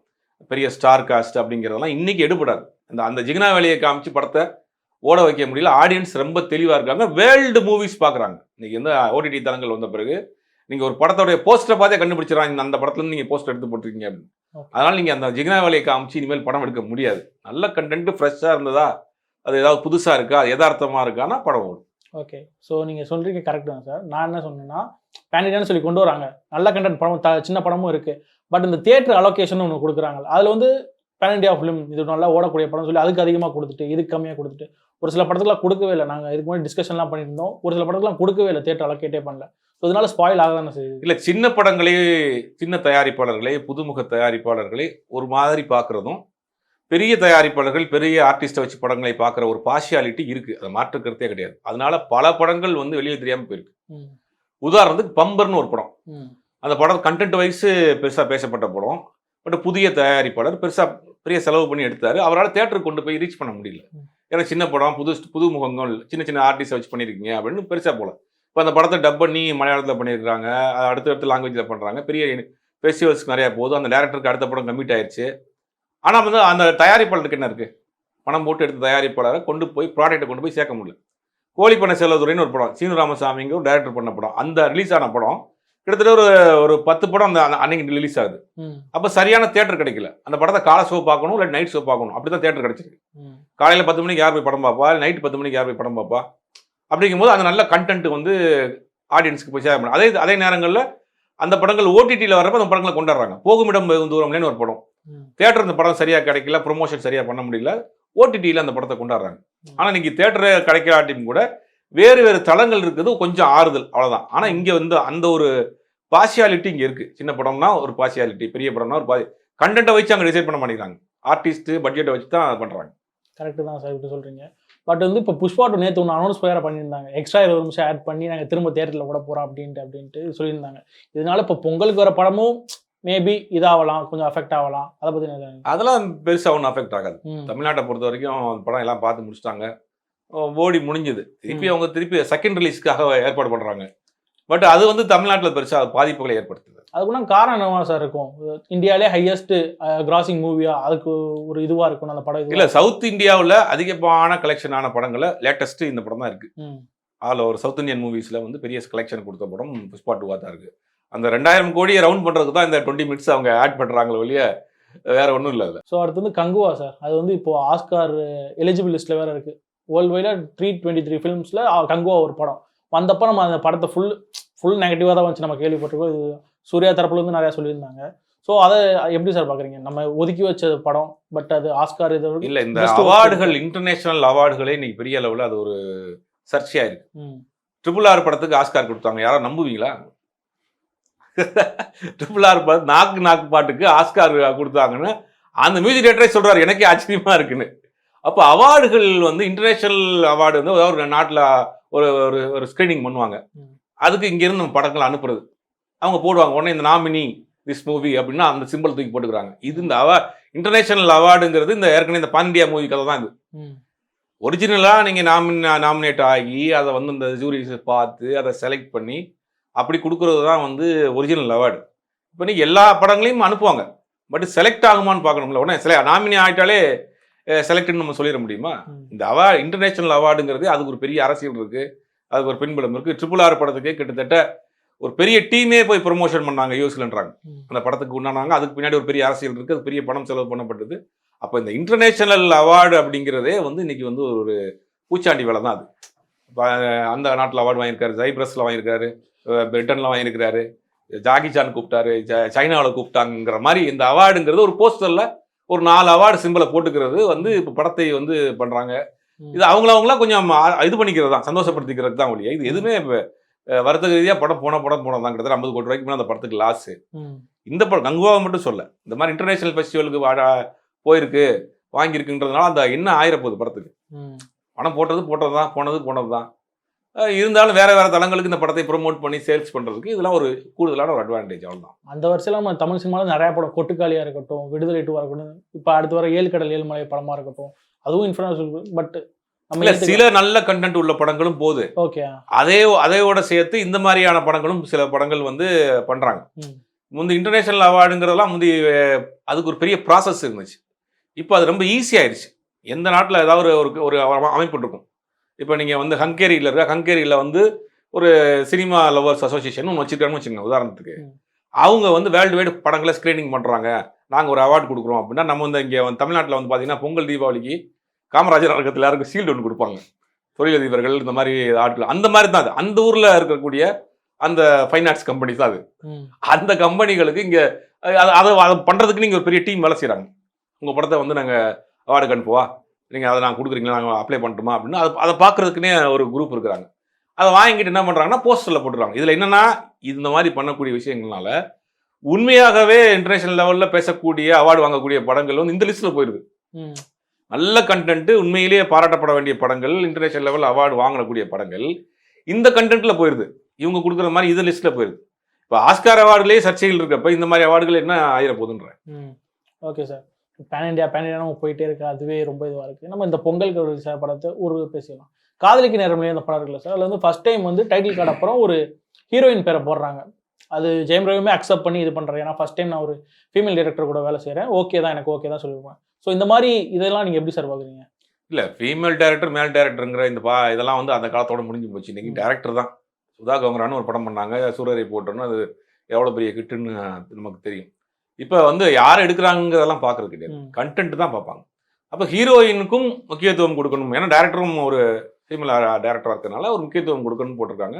A: பெரிய ஸ்டார் காஸ்ட் அப்படிங்கிறதெல்லாம் இன்னைக்கு எடுபடாது. அந்த அந்த ஜிகினா வேலையை காமிச்சு படத்தை ஓட வைக்க முடியல. ஆடியன்ஸ் ரொம்ப தெளிவாக இருக்காங்க. வேர்ல்டு மூவிஸ் பார்க்குறாங்க. இன்னைக்கு எந்த ஓடிடி தளங்கள் வந்த பிறகு நீங்கள் ஒரு படத்தோடைய போஸ்டரை பார்த்தே கண்டுபிடிச்சிடறாங்க அந்த படத்துலேருந்து நீங்கள் போஸ்டர் எடுத்து போட்டிருக்கீங்க அப்படின்னு. அதனால் நீங்கள் அந்த ஜிகினா வேலையை காமிச்சு இனிமேல் படம் எடுக்க முடியாது. நல்ல கண்டென்ட் ஃப்ரெஷ்ஷாக இருந்ததா? அது ஏதாவது புதுசாக இருக்கா? அது யதார்த்தமாக இருக்கான்னா படம் ஓடும்.
B: ஓகே ஸோ நீங்கள் சொல்கிறீங்க கரெக்ட் தான் சார். நான் என்ன சொன்னேன்னா பேண்டிடான்னு சொல்லி கொண்டு வராங்க. நல்ல கண்டென்ட் படம் சின்ன படமும் இருக்குது பட் இந்த தியேட்டர் அலோகேஷன் ஒன்று கொடுக்குறாங்க. அதில் வந்து பேன் இண்டியா ஃபிலிம் இது நல்லா ஓடக்கூடிய படம் சொல்லி அதுக்கு அதிகமாக கொடுத்துட்டு இதுக்கு கம்மியாக கொடுத்துட்டு ஒரு சில படத்துக்குலாம் கொடுக்கவே இல்லை. நாங்கள் இதுக்கு முன்னாடி டிஸ்கஷன்லாம் பண்ணியிருந்தோம். ஒரு சில படத்துக்குலாம் கொடுக்கவே இல்லை. தியேட்டர் அலோகேட்டே பண்ணல. ஸோ இதனால ஸ்பாயில் ஆக தானே செய்யுது.
A: இல்லை சின்ன படங்களே சின்ன தயாரிப்பாளர்களே புதுமுக தயாரிப்பாளர்களே ஒரு மாதிரி பார்க்குறதும் பெரிய தயாரிப்பாளர்கள் பெரிய ஆர்டிஸ்ட்டை வச்சு படங்களை பார்க்குற ஒரு பார்ஷியாலிட்டி இருக்குது அதை மாற்றுக்கிறதே கிடையாது. அதனால பல படங்கள் வந்து வெளியே தெரியாமல் போயிருக்கு. உதாரணத்துக்கு பம்பர்னு ஒரு படம். அந்த படம் கண்டென்ட் வைஸ் பெருசாக பேசப்பட்ட படம். பட் புதிய தயாரிப்பாளர் பெருசாக பெரிய செலவு பண்ணி எடுத்தார். அவரால் தேட்டருக்கு கொண்டு போய் ரீச் பண்ண முடியல. ஏன்னா சின்ன படம் புது புது முகங்கள் சின்ன சின்ன ஆர்டிஸ்ட்டை வச்சு பண்ணியிருக்கீங்க அப்படின்னு பெருசாக போல. இப்போ அந்த படத்தை டப் பண்ணி மலையாளத்தில் பண்ணியிருக்காங்க அது அடுத்த அடுத்த லாங்குவேஜில் பண்ணுறாங்க பெரிய ஃபெஸ்டிவல்ஸ்க்கு நிறையா போகுது. அந்த டேரக்டருக்கு அடுத்த படம் கம்மிட் ஆயிடுச்சு ஆனால் வந்து அந்த தயாரிப்பாளருக்கு என்ன இருக்குது பணம் போட்டு எடுத்த தயாரிப்பாளரை கொண்டு போய் ப்ராடக்ட்டை கொண்டு போய் சேர்க்க முடியல. கோழிப்பண்ண செல்லதுரைன்னு ஒரு படம். சீனு ராமசாமிங்க ஒரு டேரக்டர் பண்ண படம். அந்த ரிலீஸ் ஆன படம் கிட்டத்தட்ட ஒரு ஒரு பத்து படம் அந்த அன்னைக்கு ரிலீஸ் ஆகுது. அப்போ சரியான தேட்டர் கிடைக்கல. அந்த படத்தை காலை ஷோ பார்க்கணும் இல்லை நைட் ஷோ பார்க்கணும். அப்படி தான் தேட்டர் கிடைச்சிருக்கு காலையில் பத்து மணிக்கு யார் போய் படம் பார்ப்பா? நைட் பத்து மணிக்கு யார் போய் படம் பார்ப்பா? அப்படிங்கும்போது அந்த நல்ல கண்டென்ட் வந்து ஆடியன்ஸ்க்கு போய் சேர அதே அதே நேரங்களில் அந்த படங்கள் ஓடிடியில் வரப்ப அந்த படங்களை கொண்டாடுறாங்க. போகுமிடம் தூரம்லேன்னு ஒரு படம். தேட்டர் அந்த படம் சரியாக கிடைக்கல ப்ரொமோஷன் சரியாக பண்ண முடியல ஓடிடியில் அந்த படத்தை கொண்டாடுறாங்க. ஆனால் இன்னைக்கு தேட்டரு கிடைக்காட்டியும் கூட வேறு வேறு தளங்கள் இருக்குது கொஞ்சம் ஆறுதல் அவ்வளோதான் ஆனால் இங்கே வந்து அந்த ஒரு பார்ஷியாலிட்டி இங்கே இருக்குது சின்ன படம்னா ஒரு பார்ஷியாலிட்டி பெரிய படம்னா ஒரு பா கண்டென்ட்டை வச்சு அங்கே டிசைட் பண்ண மாட்டேங்கிறாங்க. ஆர்டிஸ்ட்டு பட்ஜெட்டை வச்சு தான் பண்ணுறாங்க
B: கரெக்டு தான் சார் இப்படி சொல்கிறீங்க பட் வந்து இப்போ புஷ்பா டூ நேற்று ஒன்று அனௌன்ஸ் வேறு பண்ணியிருந்தாங்க. எக்ஸ்ட்ரா இருபது நிமிஷம் ஆட் பண்ணி நாங்கள் திரும்ப தேட்டரில் கூட போகிறோம் அப்படின்ட்டு அப்படின்ட்டு சொல்லியிருந்தாங்க. இதனால இப்போ பொங்கலுக்கு வர படமும் மேபி இதாகலாம் கொஞ்சம் அஃபெக்ட் ஆகலாம். அதை பற்றி
A: அதெல்லாம் பெருசாக ஒன்றும் அஃபெக்ட் ஆகாது. தமிழ்நாட்டை பொறுத்த வரைக்கும் அந்த படம் எல்லாம் பார்த்து முடிச்சிட்டாங்க. ஓடி முடிஞ்சுது. திருப்பி. அவங்க திருப்பி செகண்ட் ரிலீஸ்க்காக ஏற்பாடு பண்ணுறாங்க பட் அது வந்து தமிழ்நாட்டில் பெருசாக பாதிப்புகளை ஏற்படுத்துது.
B: அதுக்குன்னா காரணம் என்னவா சார் இருக்கும்? இந்தியாவிலே ஹையஸ்ட் கிராசிங் மூவியா அதுக்கு ஒரு இதுவாக இருக்கும் அந்த படம்
A: இல்லை சவுத் இந்தியாவில் அதிகமான கலெக்ஷனான படங்களை லேட்டஸ்ட் இந்த படம் தான் இருக்குது
B: ம்.
A: ஆல் ஓவர் சவுத் இந்தியன் மூவிஸில் வந்து பெரிய கலெக்ஷன் கொடுத்த படம் புஷ்பா டூவாக தான் இருக்குது அந்த ரெண்டாயிரம் கோடியை ரவுண்ட் பண்ணுறதுக்கு தான் இந்த டுவெண்ட்டி மினிட்ஸ் அவங்க ஆட் பண்ணுறாங்களே ஒழிய வேற ஒன்றும் இல்லை அதில்.
B: ஸோ அடுத்து வந்து கங்குவா சார். அது வந்து இப்போ ஆஸ்கார் எலிஜிபிள் லிஸ்ட்டில் வேற இருக்கு. வேர்ல்டு வைடாக த்ரீ டுவெண்ட்டி த்ரீ ஃபிலிம்ஸில் கங்குவா ஒரு படம். வந்தப்போ நம்ம அந்த படத்தை ஃபுல் ஃபுல் நெகட்டிவாக தான் வந்துச்சு. நம்ம கேள்விப்பட்டிருக்கோம். இது சூர்யா தரப்புலேருந்து நிறையா சொல்லியிருந்தாங்க. ஸோ அதை எப்படி சார் பார்க்குறீங்க? நம்ம ஒதுக்கி வச்ச படம் பட் அது ஆஸ்கார் இது
A: இல்லை இந்த அவார்டுகள் இன்டர்நேஷனல் அவார்டுகளே இன்னைக்கு பெரிய அளவில் அது ஒரு சர்ச்சையாக இருக்கு. ட்ரிபிள் ஆர் படத்துக்கு ஆஸ்கார் கொடுத்தாங்க. யாரும் நம்புவீங்களா? [LAUGHS] ட்ரிபிள் ஆர் நாக்கு நாக்கு பாட்டுக்கு ஆஸ்கார் கொடுத்தாங்கன்னு அந்த மியூசிக் டேரக்டரே சொல்றாரு. எனக்கே ஆச்சரியமா இருக்குன்னு. அப்போ அவார்டுகள் வந்து இன்டர்நேஷனல் அவார்டு வந்து ஒரு நாட்டில் ஒரு ஒரு ஒரு ஸ்க்ரீனிங் பண்ணுவாங்க. அதுக்கு இங்கேருந்து நம்ம படங்களை அனுப்புறது. அவங்க போடுவாங்க உடனே இந்த நாமினி திஸ் மூவி அப்படின்னா அந்த சிம்பிள் தூக்கி போட்டுக்கிறாங்க. இது இந்த அவா இன்டர்நேஷனல் அவார்டுங்கிறது இந்த ஏற்கனவே இந்த பாண்டியா மூவி கதை தான் இது. ஒரிஜினலாக நீங்கள் நாமின் நாமினேட் ஆகி அதை வந்து இந்த ஜூரிஸ் பார்த்து அதை செலக்ட் பண்ணி அப்படி கொடுக்குறது தான் வந்து ஒரிஜினல் அவார்டு இப்போ நீங்கள் எல்லா படங்களையும் அனுப்புவாங்க. பட் செலக்ட் ஆகுமான்னு பார்க்கணும்ல உடனே செல நாமினி ஆகிட்டாலே செலக்ட்னு நம்ம சொல்லிட முடியுமா. இந்த அவார்டு இன்டர்நேஷனல் அவார்டுங்கிறது அதுக்கு ஒரு பெரிய அரசியல் இருக்குது அதுக்கு ஒரு பின்புலம் இருக்குது ட்ரிபிள் ஆர் படத்துக்கு கிட்டத்தட்ட ஒரு பெரிய டீமே போய் ப்ரொமோஷன் பண்ணாங்க யூஸ்லன்றாங்க. அந்த படத்துக்கு உண்டானாங்க. அதுக்கு பின்னாடி ஒரு பெரிய அரசியல் இருக்குது அது பெரிய பணம் செலவு பண்ணப்பட்டது. அப்போ இந்த இன்டர்நேஷனல் அவார்டு அப்படிங்கிறதே வந்து இன்னைக்கு வந்து ஒரு பூச்சாண்டி வேலை தான் அது. அந்த நாட்டில் அவார்டு வாங்கியிருக்காரு. ஜைப்ரஸில் வாங்கியிருக்காரு. பிரிட்டனில் வாங்கியிருக்காரு ஜாகி சான் கூப்பிட்டாரு. சைனாவில் கூப்பிட்டாங்கிற மாதிரி இந்த அவார்டுங்கிறது ஒரு போஸ்டரில் ஒரு நாலு அவார்டு சிம்பிளை போட்டுக்கிறது வந்து இப்போ படத்தை வந்து பண்ணுறாங்க. இது அவங்கள அவங்களாம் கொஞ்சம் இது பண்ணிக்கிறது தான் சந்தோஷப்படுத்திக்கிறது தான் ஒழிய. இது எதுவுமே இப்போ வருத்தக ரீதியாக படம் போன படம் போனது தான். கிட்டத்தட்ட ஐம்பது கோடி ரூபாய்க்கு மேலே அந்த படத்துக்கு லாஸு இந்த படம் கங்குவாவை மட்டும் சொல்ல. இந்த மாதிரி இன்டர்நேஷனல் ஃபெஸ்டிவலுக்கு போயிருக்கு வாங்கியிருக்குன்றதுனால அந்த என்ன ஆயிரப்போகுது படத்துக்கு. பணம் போட்டது போட்டது தான் போனது போனது தான். இருந்தாலும் வேற வேற தளங்களுக்கு இந்த படத்தை ப்ரோமோட் பண்ணி சேல்ஸ் பண்றதுக்கு இதெல்லாம் ஒரு கூடுதலான ஒரு அட்வான்டேஜ் அவ்வளவுதான்.
B: அந்த வருஷம் நம்ம தமிழ் சினிமாவில் நிறைய படம் கொட்டுக்காளியா இருக்கட்டும் விடுதலை டூவா இருக்கட்டும் இப்போ அடுத்து வர ஏழு கடல் ஏழுமலை படமா இருக்கட்டும் அதுவும் இன்ஃபுளுன்ஸ் பட்
A: இல்ல சில நல்ல கண்டென்ட் உள்ள படங்களும் போகுது.
B: ஓகே
A: அதே அதையோட சேர்த்து இந்த மாதிரியான படங்களும் சில படங்கள் வந்து பண்றாங்க.
B: ம்.
A: முந்தி இன்டர்நேஷனல் அவார்டுங்கிறதெல்லாம் முந்தி அஹ், அதுக்கு ஒரு பெரிய ப்ராசஸ் இருந்துச்சு. இப்போ அது ரொம்ப ஈஸி ஆயிடுச்சு எந்த நாட்டில் ஏதாவது ஒரு ஒரு- ஒரு அம- அமைப்பு இருக்கும். இப்போ நீங்கள் வந்து ஹங்கேரியில் இருக்க ஹங்கேரியில் வந்து ஒரு சினிமா லவர்ஸ் அசோசியேஷன் ஒன்று வச்சுருக்காங்கன்னு வச்சுக்கோங்க உதாரணத்துக்கு. அவங்க வந்து வேர்ல்டு வைடு படங்களை ஸ்க்ரீனிங் பண்ணுறாங்க நாங்கள் ஒரு அவார்டு கொடுக்குறோம் அப்படின்னா நம்ம வந்து இங்கே வந்து தமிழ்நாட்டில் வந்து பார்த்தீங்கன்னா பொங்கல் தீபாவளிக்கு காமராஜர் அரங்கத்தில் யாருக்கும் சீல்டு ஒன்று கொடுப்பாங்க. தொழிலதிபர்கள் இந்த மாதிரி ஆட்கள் அந்த மாதிரி தான் அது. அந்த ஊரில் இருக்கக்கூடிய அந்த ஃபைனான்ஸ் கம்பெனி தான் அது. அந்த கம்பெனிகளுக்கு இங்கே அதை அதை அதை பண்ணுறதுக்கு நீங்கள் ஒரு பெரிய டீம் வேலை செய்கிறாங்க உங்கள் படத்தை வந்து நாங்கள் அவார்டுக்கு அனுப்புவா? நீங்கள் அதை நான் கொடுக்குறீங்களா நாங்கள் அப்ளை பண்ணட்டுமா அப்படின்னு அதை அதை பார்க்குறதுக்குனே ஒரு குரூப் இருக்கிறாங்க. அதை வாங்கிட்டு என்ன பண்ணுறாங்கன்னா போஸ்டரில் போட்டுறாங்க இதில் என்னென்னா இந்த மாதிரி பண்ணக்கூடிய விஷயங்கள்னால உண்மையாகவே இன்டர்நேஷனல் லெவலில் பேசக்கூடிய அவார்டு வாங்கக்கூடிய படங்கள் வந்து இந்த லிஸ்ட்டில் போயிடுது
B: ம்.
A: நல்ல கண்டென்ட் உண்மையிலேயே பாராட்டப்பட வேண்டிய படங்கள் இன்டர்நேஷனல் லெவல் அவார்டு வாங்கக்கூடிய படங்கள் இந்த கண்டென்ட்ல போயிருது. இவங்க கொடுக்குற மாதிரி இது லிஸ்ட்ல போயிருது. இப்போ ஆஸ்கார் அவார்டுலேயே சர்ச்சைகள் இருக்கப்ப இந்த மாதிரி அவார்டுகள் என்ன ஆயிர போகுதுன்ற
B: okay sir. Pan India pan India நம்ம போயிட்டே இருக்கு. அதுவே ரொம்ப இதுவாக இருக்குது நம்ம இந்த பொங்கலுக்கு ஒரு சார் படத்தை ஒரு பேசிடலாம். காதலிக்கு நேரம்லேயே அந்த படம் இருக்குல்ல சார்? அதில் வந்து ஃபர்ஸ்ட் டைம் வந்து டைட்டில் கார்டு அப்புறம் ஒரு ஹீரோயின் பேரை போடுறாங்க. அது ஜெயம் ரவியுமே அக்செப்ட் பண்ணி இது பண்ணுறேன் ஏன்னா ஃபர்ஸ்ட் டைம் நான் ஒரு ஃபீமேல் டேரக்டர் கூட வேலை செய்கிறேன் ஓகே தான் எனக்கு ஓகே தான் சொல்லிடுவேன் ஸோ இந்த மாதிரி இதெல்லாம் நீங்கள் எப்படி சார் பார்க்குறீங்க
A: இல்ல ஃபீமேல் டேரக்டர் மேல் டேரக்டருங்கிற இந்த பா இதெல்லாம் வந்து அந்த காலத்தோட முடிஞ்சு போச்சு. இன்னைக்கு
B: ம்.
A: டேரக்டர் தான். சுதா கங்கரான்னு ஒரு படம் பண்ணாங்க. சூரரை போட்டோன்னு அது எவ்வளோ பெரிய ஹிட்டுன்னு நமக்கு தெரியும். இப்போ வந்து யார் எடுக்கிறாங்கிறதெல்லாம் பார்க்கறது கிடையாது. கண்டென்ட் தான் பார்ப்பாங்க. அப்போ ஹீரோயினுக்கும் முக்கியத்துவம் கொடுக்கணும். ஏன்னா டேரக்டரும் ஒரு ஃபீமேல் டேரக்டராக இருக்கிறதுனால ஒரு முக்கியத்துவம் கொடுக்கணும்னு போட்டிருக்காங்க.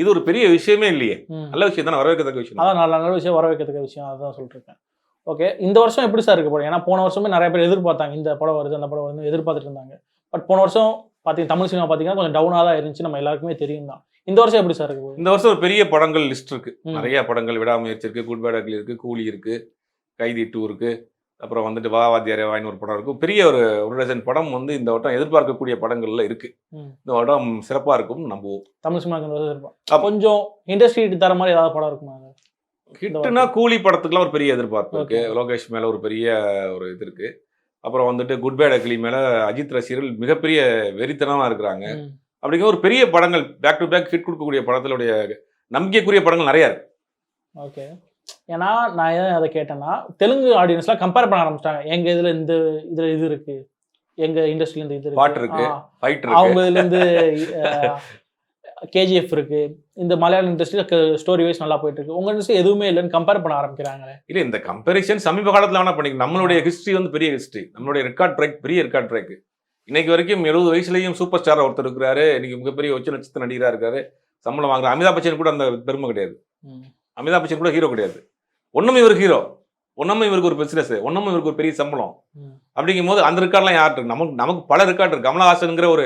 A: இது ஒரு பெரிய விஷயமே இல்லையே. நல்ல விஷயம் தானே வரவேற்கத்தக்க விஷயம்
B: அதான் நல்ல நல்ல விஷயம் வர வைக்கிறதுக்கு விஷயம் அதான் சொல்லிட்டு இருக்கேன் ஓகே இந்த வருஷம் எப்படி சார் இருக்க போறோம் ஏன்னா போன வருஷமே நிறைய பேர் எதிர்பார்த்தாங்க இந்த படம் வருது அந்த படம் வருது எதிர்பார்த்துட்டு இருந்தாங்க. பட் போன வருஷம் பார்த்தீங்க தமிழ் சினிமா பார்த்தீங்கன்னா கொஞ்சம் டவுனாக தான் இருந்துச்சு நம்ம எல்லாருக்குமே தெரியும் தான். இந்த வருஷம் எப்படி சார் இருக்க
A: இந்த வருஷம் ஒரு பெரிய படங்கள் லிஸ்ட் இருக்கு. நிறைய படங்கள் விடாமுயற்சி இருக்கு குட் பேட் அக்லி இருக்கு கூலி இருக்கு. கைதி டூ இருக்கு. அப்புறம் வந்துட்டு வா வாத்தியாரே வாயின்னு ஒரு படம் இருக்கு பெரிய ஒரு ஒரு டசன் படம் வந்து இந்த வட்டம் எதிர்பார்க்கக்கூடிய படங்கள்ல இருக்கு. இந்த வட்டம் சிறப்பா இருக்கும் நம்புவோம்.
B: தமிழ்
A: அப்ப-
B: கொஞ்சம் இண்டஸ்ட்ரி தர மாதிரி ஏதாவது படம் இருக்குமா?
A: ஹிட்னா கூலி படத்துக்குலாம் ஒரு பெரிய எதிர்பார்ப்பு இருக்கு. லோகேஷ் மேல ஒரு பெரிய ஒரு இது இருக்கு. அப்புறம் வந்துட்டு குட் பேட் அக்லி மேல அஜித் ரசிகர்கள் மிகப்பெரிய வெறித்தனமா இருக்கிறாங்க. அப்படிங்கிற ஒரு பெரிய படங்கள் பேக் டு பேக் ஹிட் கொடுக்கக்கூடிய படத்தினுடைய நம்பிக்கைக்குரிய படங்கள் நிறைய இருக்கு.
B: ஓகே. ஏன்னா நான் ஏன் அதை கேட்டேன்னா தெலுங்கு ஆடியன்ஸ்லாம் கம்பேர் பண்ண ஆரம்பிச்சிட்டாங்க. எங்க இதுல இந்த இதுல இது இருக்கு. எங்க இண்டஸ்ட்ரியில இந்த இது
A: பாட்டு இருக்கு.
B: அவங்க இதுல இருந்து கேஜிஎஃப் இருக்கு. இந்த மலையாள இண்டஸ்ட்ரியில ஸ்டோரி வைஸ் நல்லா போயிட்டு இருக்கு. உங்க இண்டஸ்ட்ரி எதுவுமே இல்லைன்னு கம்பேர் பண்ண ஆரம்பிக்கிறாங்களே.
A: இல்ல இந்த கம்பேரிசன் சமீப காலத்துல வேணா பண்ணிக்கலாம். நம்மளுடைய ஹிஸ்டரி வந்து பெரிய ஹிஸ்டரி நம்மளுடைய ரெக்கார்ட் பிரேக் பெரிய ரெக்கார்ட் பிரேக் இன்னைக்கு வரைக்கும் எழுபது வயசுலயும் சூப்பர் ஸ்டார் ஒருத்தர் இருக்கிறாரு. இன்னைக்கு மிகப்பெரிய உச்ச நட்சத்திர நடிகரா இருக்காரு. சம்பளம் வாங்குற அமிதாப் பச்சன் கூட அந்த பெருமை கிடையாது. அமிதாப் பச்சன் கூட ஹீரோ கிடையாது. ஒண்ணுமே இவருக்கு ஹீரோ. ஒண்ணுமே இவருக்கு ஒரு பிசினஸ் ஒண்ணுமே இவருக்கு ஒரு பெரிய சம்பளம். அப்படிங்கும் போது அந்த ரெக்கார்ட்லாம் யார்ட்டு இருக்கு? நமக்கு நமக்கு பல ரெக்கார்ட் இருக்கு. கமலஹாசனுங்கிற ஒரு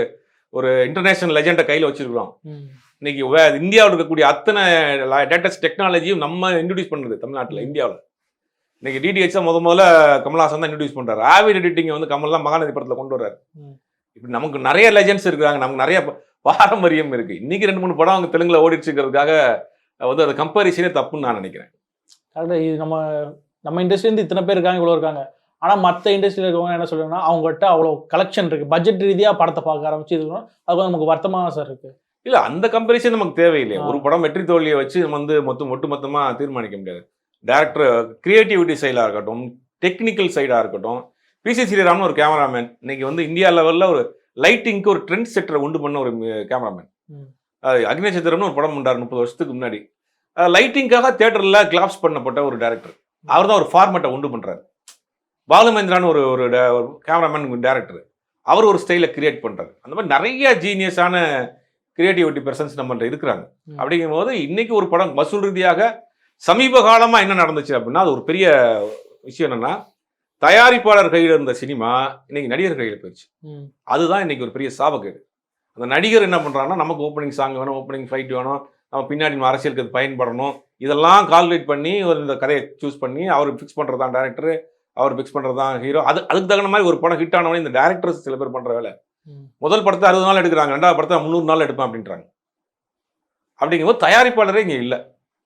A: ஒரு இன்டர்நேஷனல் லெஜெண்டை கையில வச்சிருக்கிறோம். இன்னைக்கு இந்தியாவில் இருக்கக்கூடிய அத்தனை லேட்டஸ்ட் டெக்னாலஜியும் நம்ம இன்ட்ரடியூஸ் பண்ணுறது தமிழ்நாட்டில் இந்தியாவில். இன்னைக்கு டிடிஹெச் தான் முத முதல்ல கமல்ஹாசன் தான் இன்ட்ரடியூஸ் பண்றாரு. ஆவிட் எடிட்டிங் வந்து கமல் தான் மகாநதி படத்தில் கொண்டு வர்றாரு. இப்படி நமக்கு நிறைய லெஜெண்ட்ஸ் இருக்காங்க நமக்கு நிறைய பாரம்பரியம் இருக்கு. இன்னைக்கு ரெண்டு மூணு படம் அவங்க தெலுங்குல ஓடிச்சுக்கிறதுக்காக வந்து அது கம்பாரிசனே தப்புன்னு நான் நினைக்கிறேன்.
B: கரெக்டா இது நம்ம நம்ம இண்டஸ்ட்ரி இருந்து இத்தனை பேர் இருக்காங்க இவ்வளோ இருக்காங்க. ஆனா மற்ற இண்டஸ்ட்ரியில் இருக்கவங்க என்ன சொல்றாங்கன்னா அவங்ககிட்ட அவ்வளோ கலெக்ஷன் இருக்கு. பட்ஜெட் ரீதியா படத்தை பார்க்க ஆரம்பிச்சு பண்ணணும். அது நமக்கு வருத்தமாக சார் இருக்கு.
A: இல்ல அந்த கம்பேரிசன் நமக்கு தேவையில்லை. ஒரு படம் வெற்றி தோல்வியை வச்சு நம்ம வந்து மொத்தம் ஒட்டு மொத்தமா தீர்மானிக்க முடியாது. டேரக்டர் கிரியேட்டிவிட்டி சைடா இருக்கட்டும் டெக்னிக்கல் சைடா இருக்கட்டும் பிசி ஸ்ரீராம்னு ஒரு கேமராமேன் இன்னைக்கு வந்து இந்தியா லெவல்ல ஒரு லைட்டிங்க்கு ஒரு ட்ரெண்ட் செட்டரை உண்டு பண்ண ஒரு கேமராமேன் அக்னேச்சத்திரம்னு ஒரு படம் பண்ணார் முப்பது வருஷத்துக்கு முன்னாடி. லைட்டிங்காக தியேட்டர்ல கிளாப்ஸ் பண்ணப்பட்ட ஒரு டேரக்டர் அவர் தான் ஒரு ஃபார்மேட்டை உண்டு பண்றாரு. பாலுமேந்திரான்னு ஒரு ஒரு கேமராமேன் டேரக்டர் அவர் ஒரு ஸ்டைலை கிரியேட் பண்றாரு. அந்த மாதிரி நிறைய ஜீனியஸான கிரியேட்டிவிட்டி பர்சன்ஸ் நம்மள்ட்ட இருக்கிறாங்க.
B: ம்.
A: அப்படிங்கும்போது இன்னைக்கு ஒரு படம் வசூல் ரீதியாக சமீப காலமா என்ன நடந்துச்சு அப்படின்னா அது ஒரு பெரிய விஷயம் என்னன்னா தயாரிப்பாளர் கையில் இருந்த சினிமா இன்னைக்கு நடிகர் கையில் போயிடுச்சு. அதுதான் இன்னைக்கு ஒரு பெரிய சாபக்கேடு. அந்த நடிகர் என்ன பண்றாங்கன்னா நமக்கு ஓப்பனிங் சாங் வேணும் ஓப்பனிங் ஃபைட் வேணும் நம்ம பின்னாடி நம்ம அரசியலுக்கு அது பயன்படணும் இதெல்லாம் கால்குலேட் பண்ணி ஒரு இந்த கதையை சூஸ் பண்ணி அவர் ஃபிக்ஸ் பண்றது தான் டேரக்டர் அவர் ஃபிக்ஸ் பண்றது தான் ஹீரோ அது அதுக்கு தகுந்த மாதிரி ஒரு படம் ஹிட் ஆனவனே இந்த டேரக்டர்ஸ் சில பேர் பண்ற வேலை. முதல் படத்தை அறுபது நாள் எடுக்கிறாங்க ரெண்டாவது படத்தை முந்நூறு நாள் எடுப்பேன் அப்படின்றாங்க அப்படிங்கும்போது தயாரிப்பாளரே இங்கே இல்லை.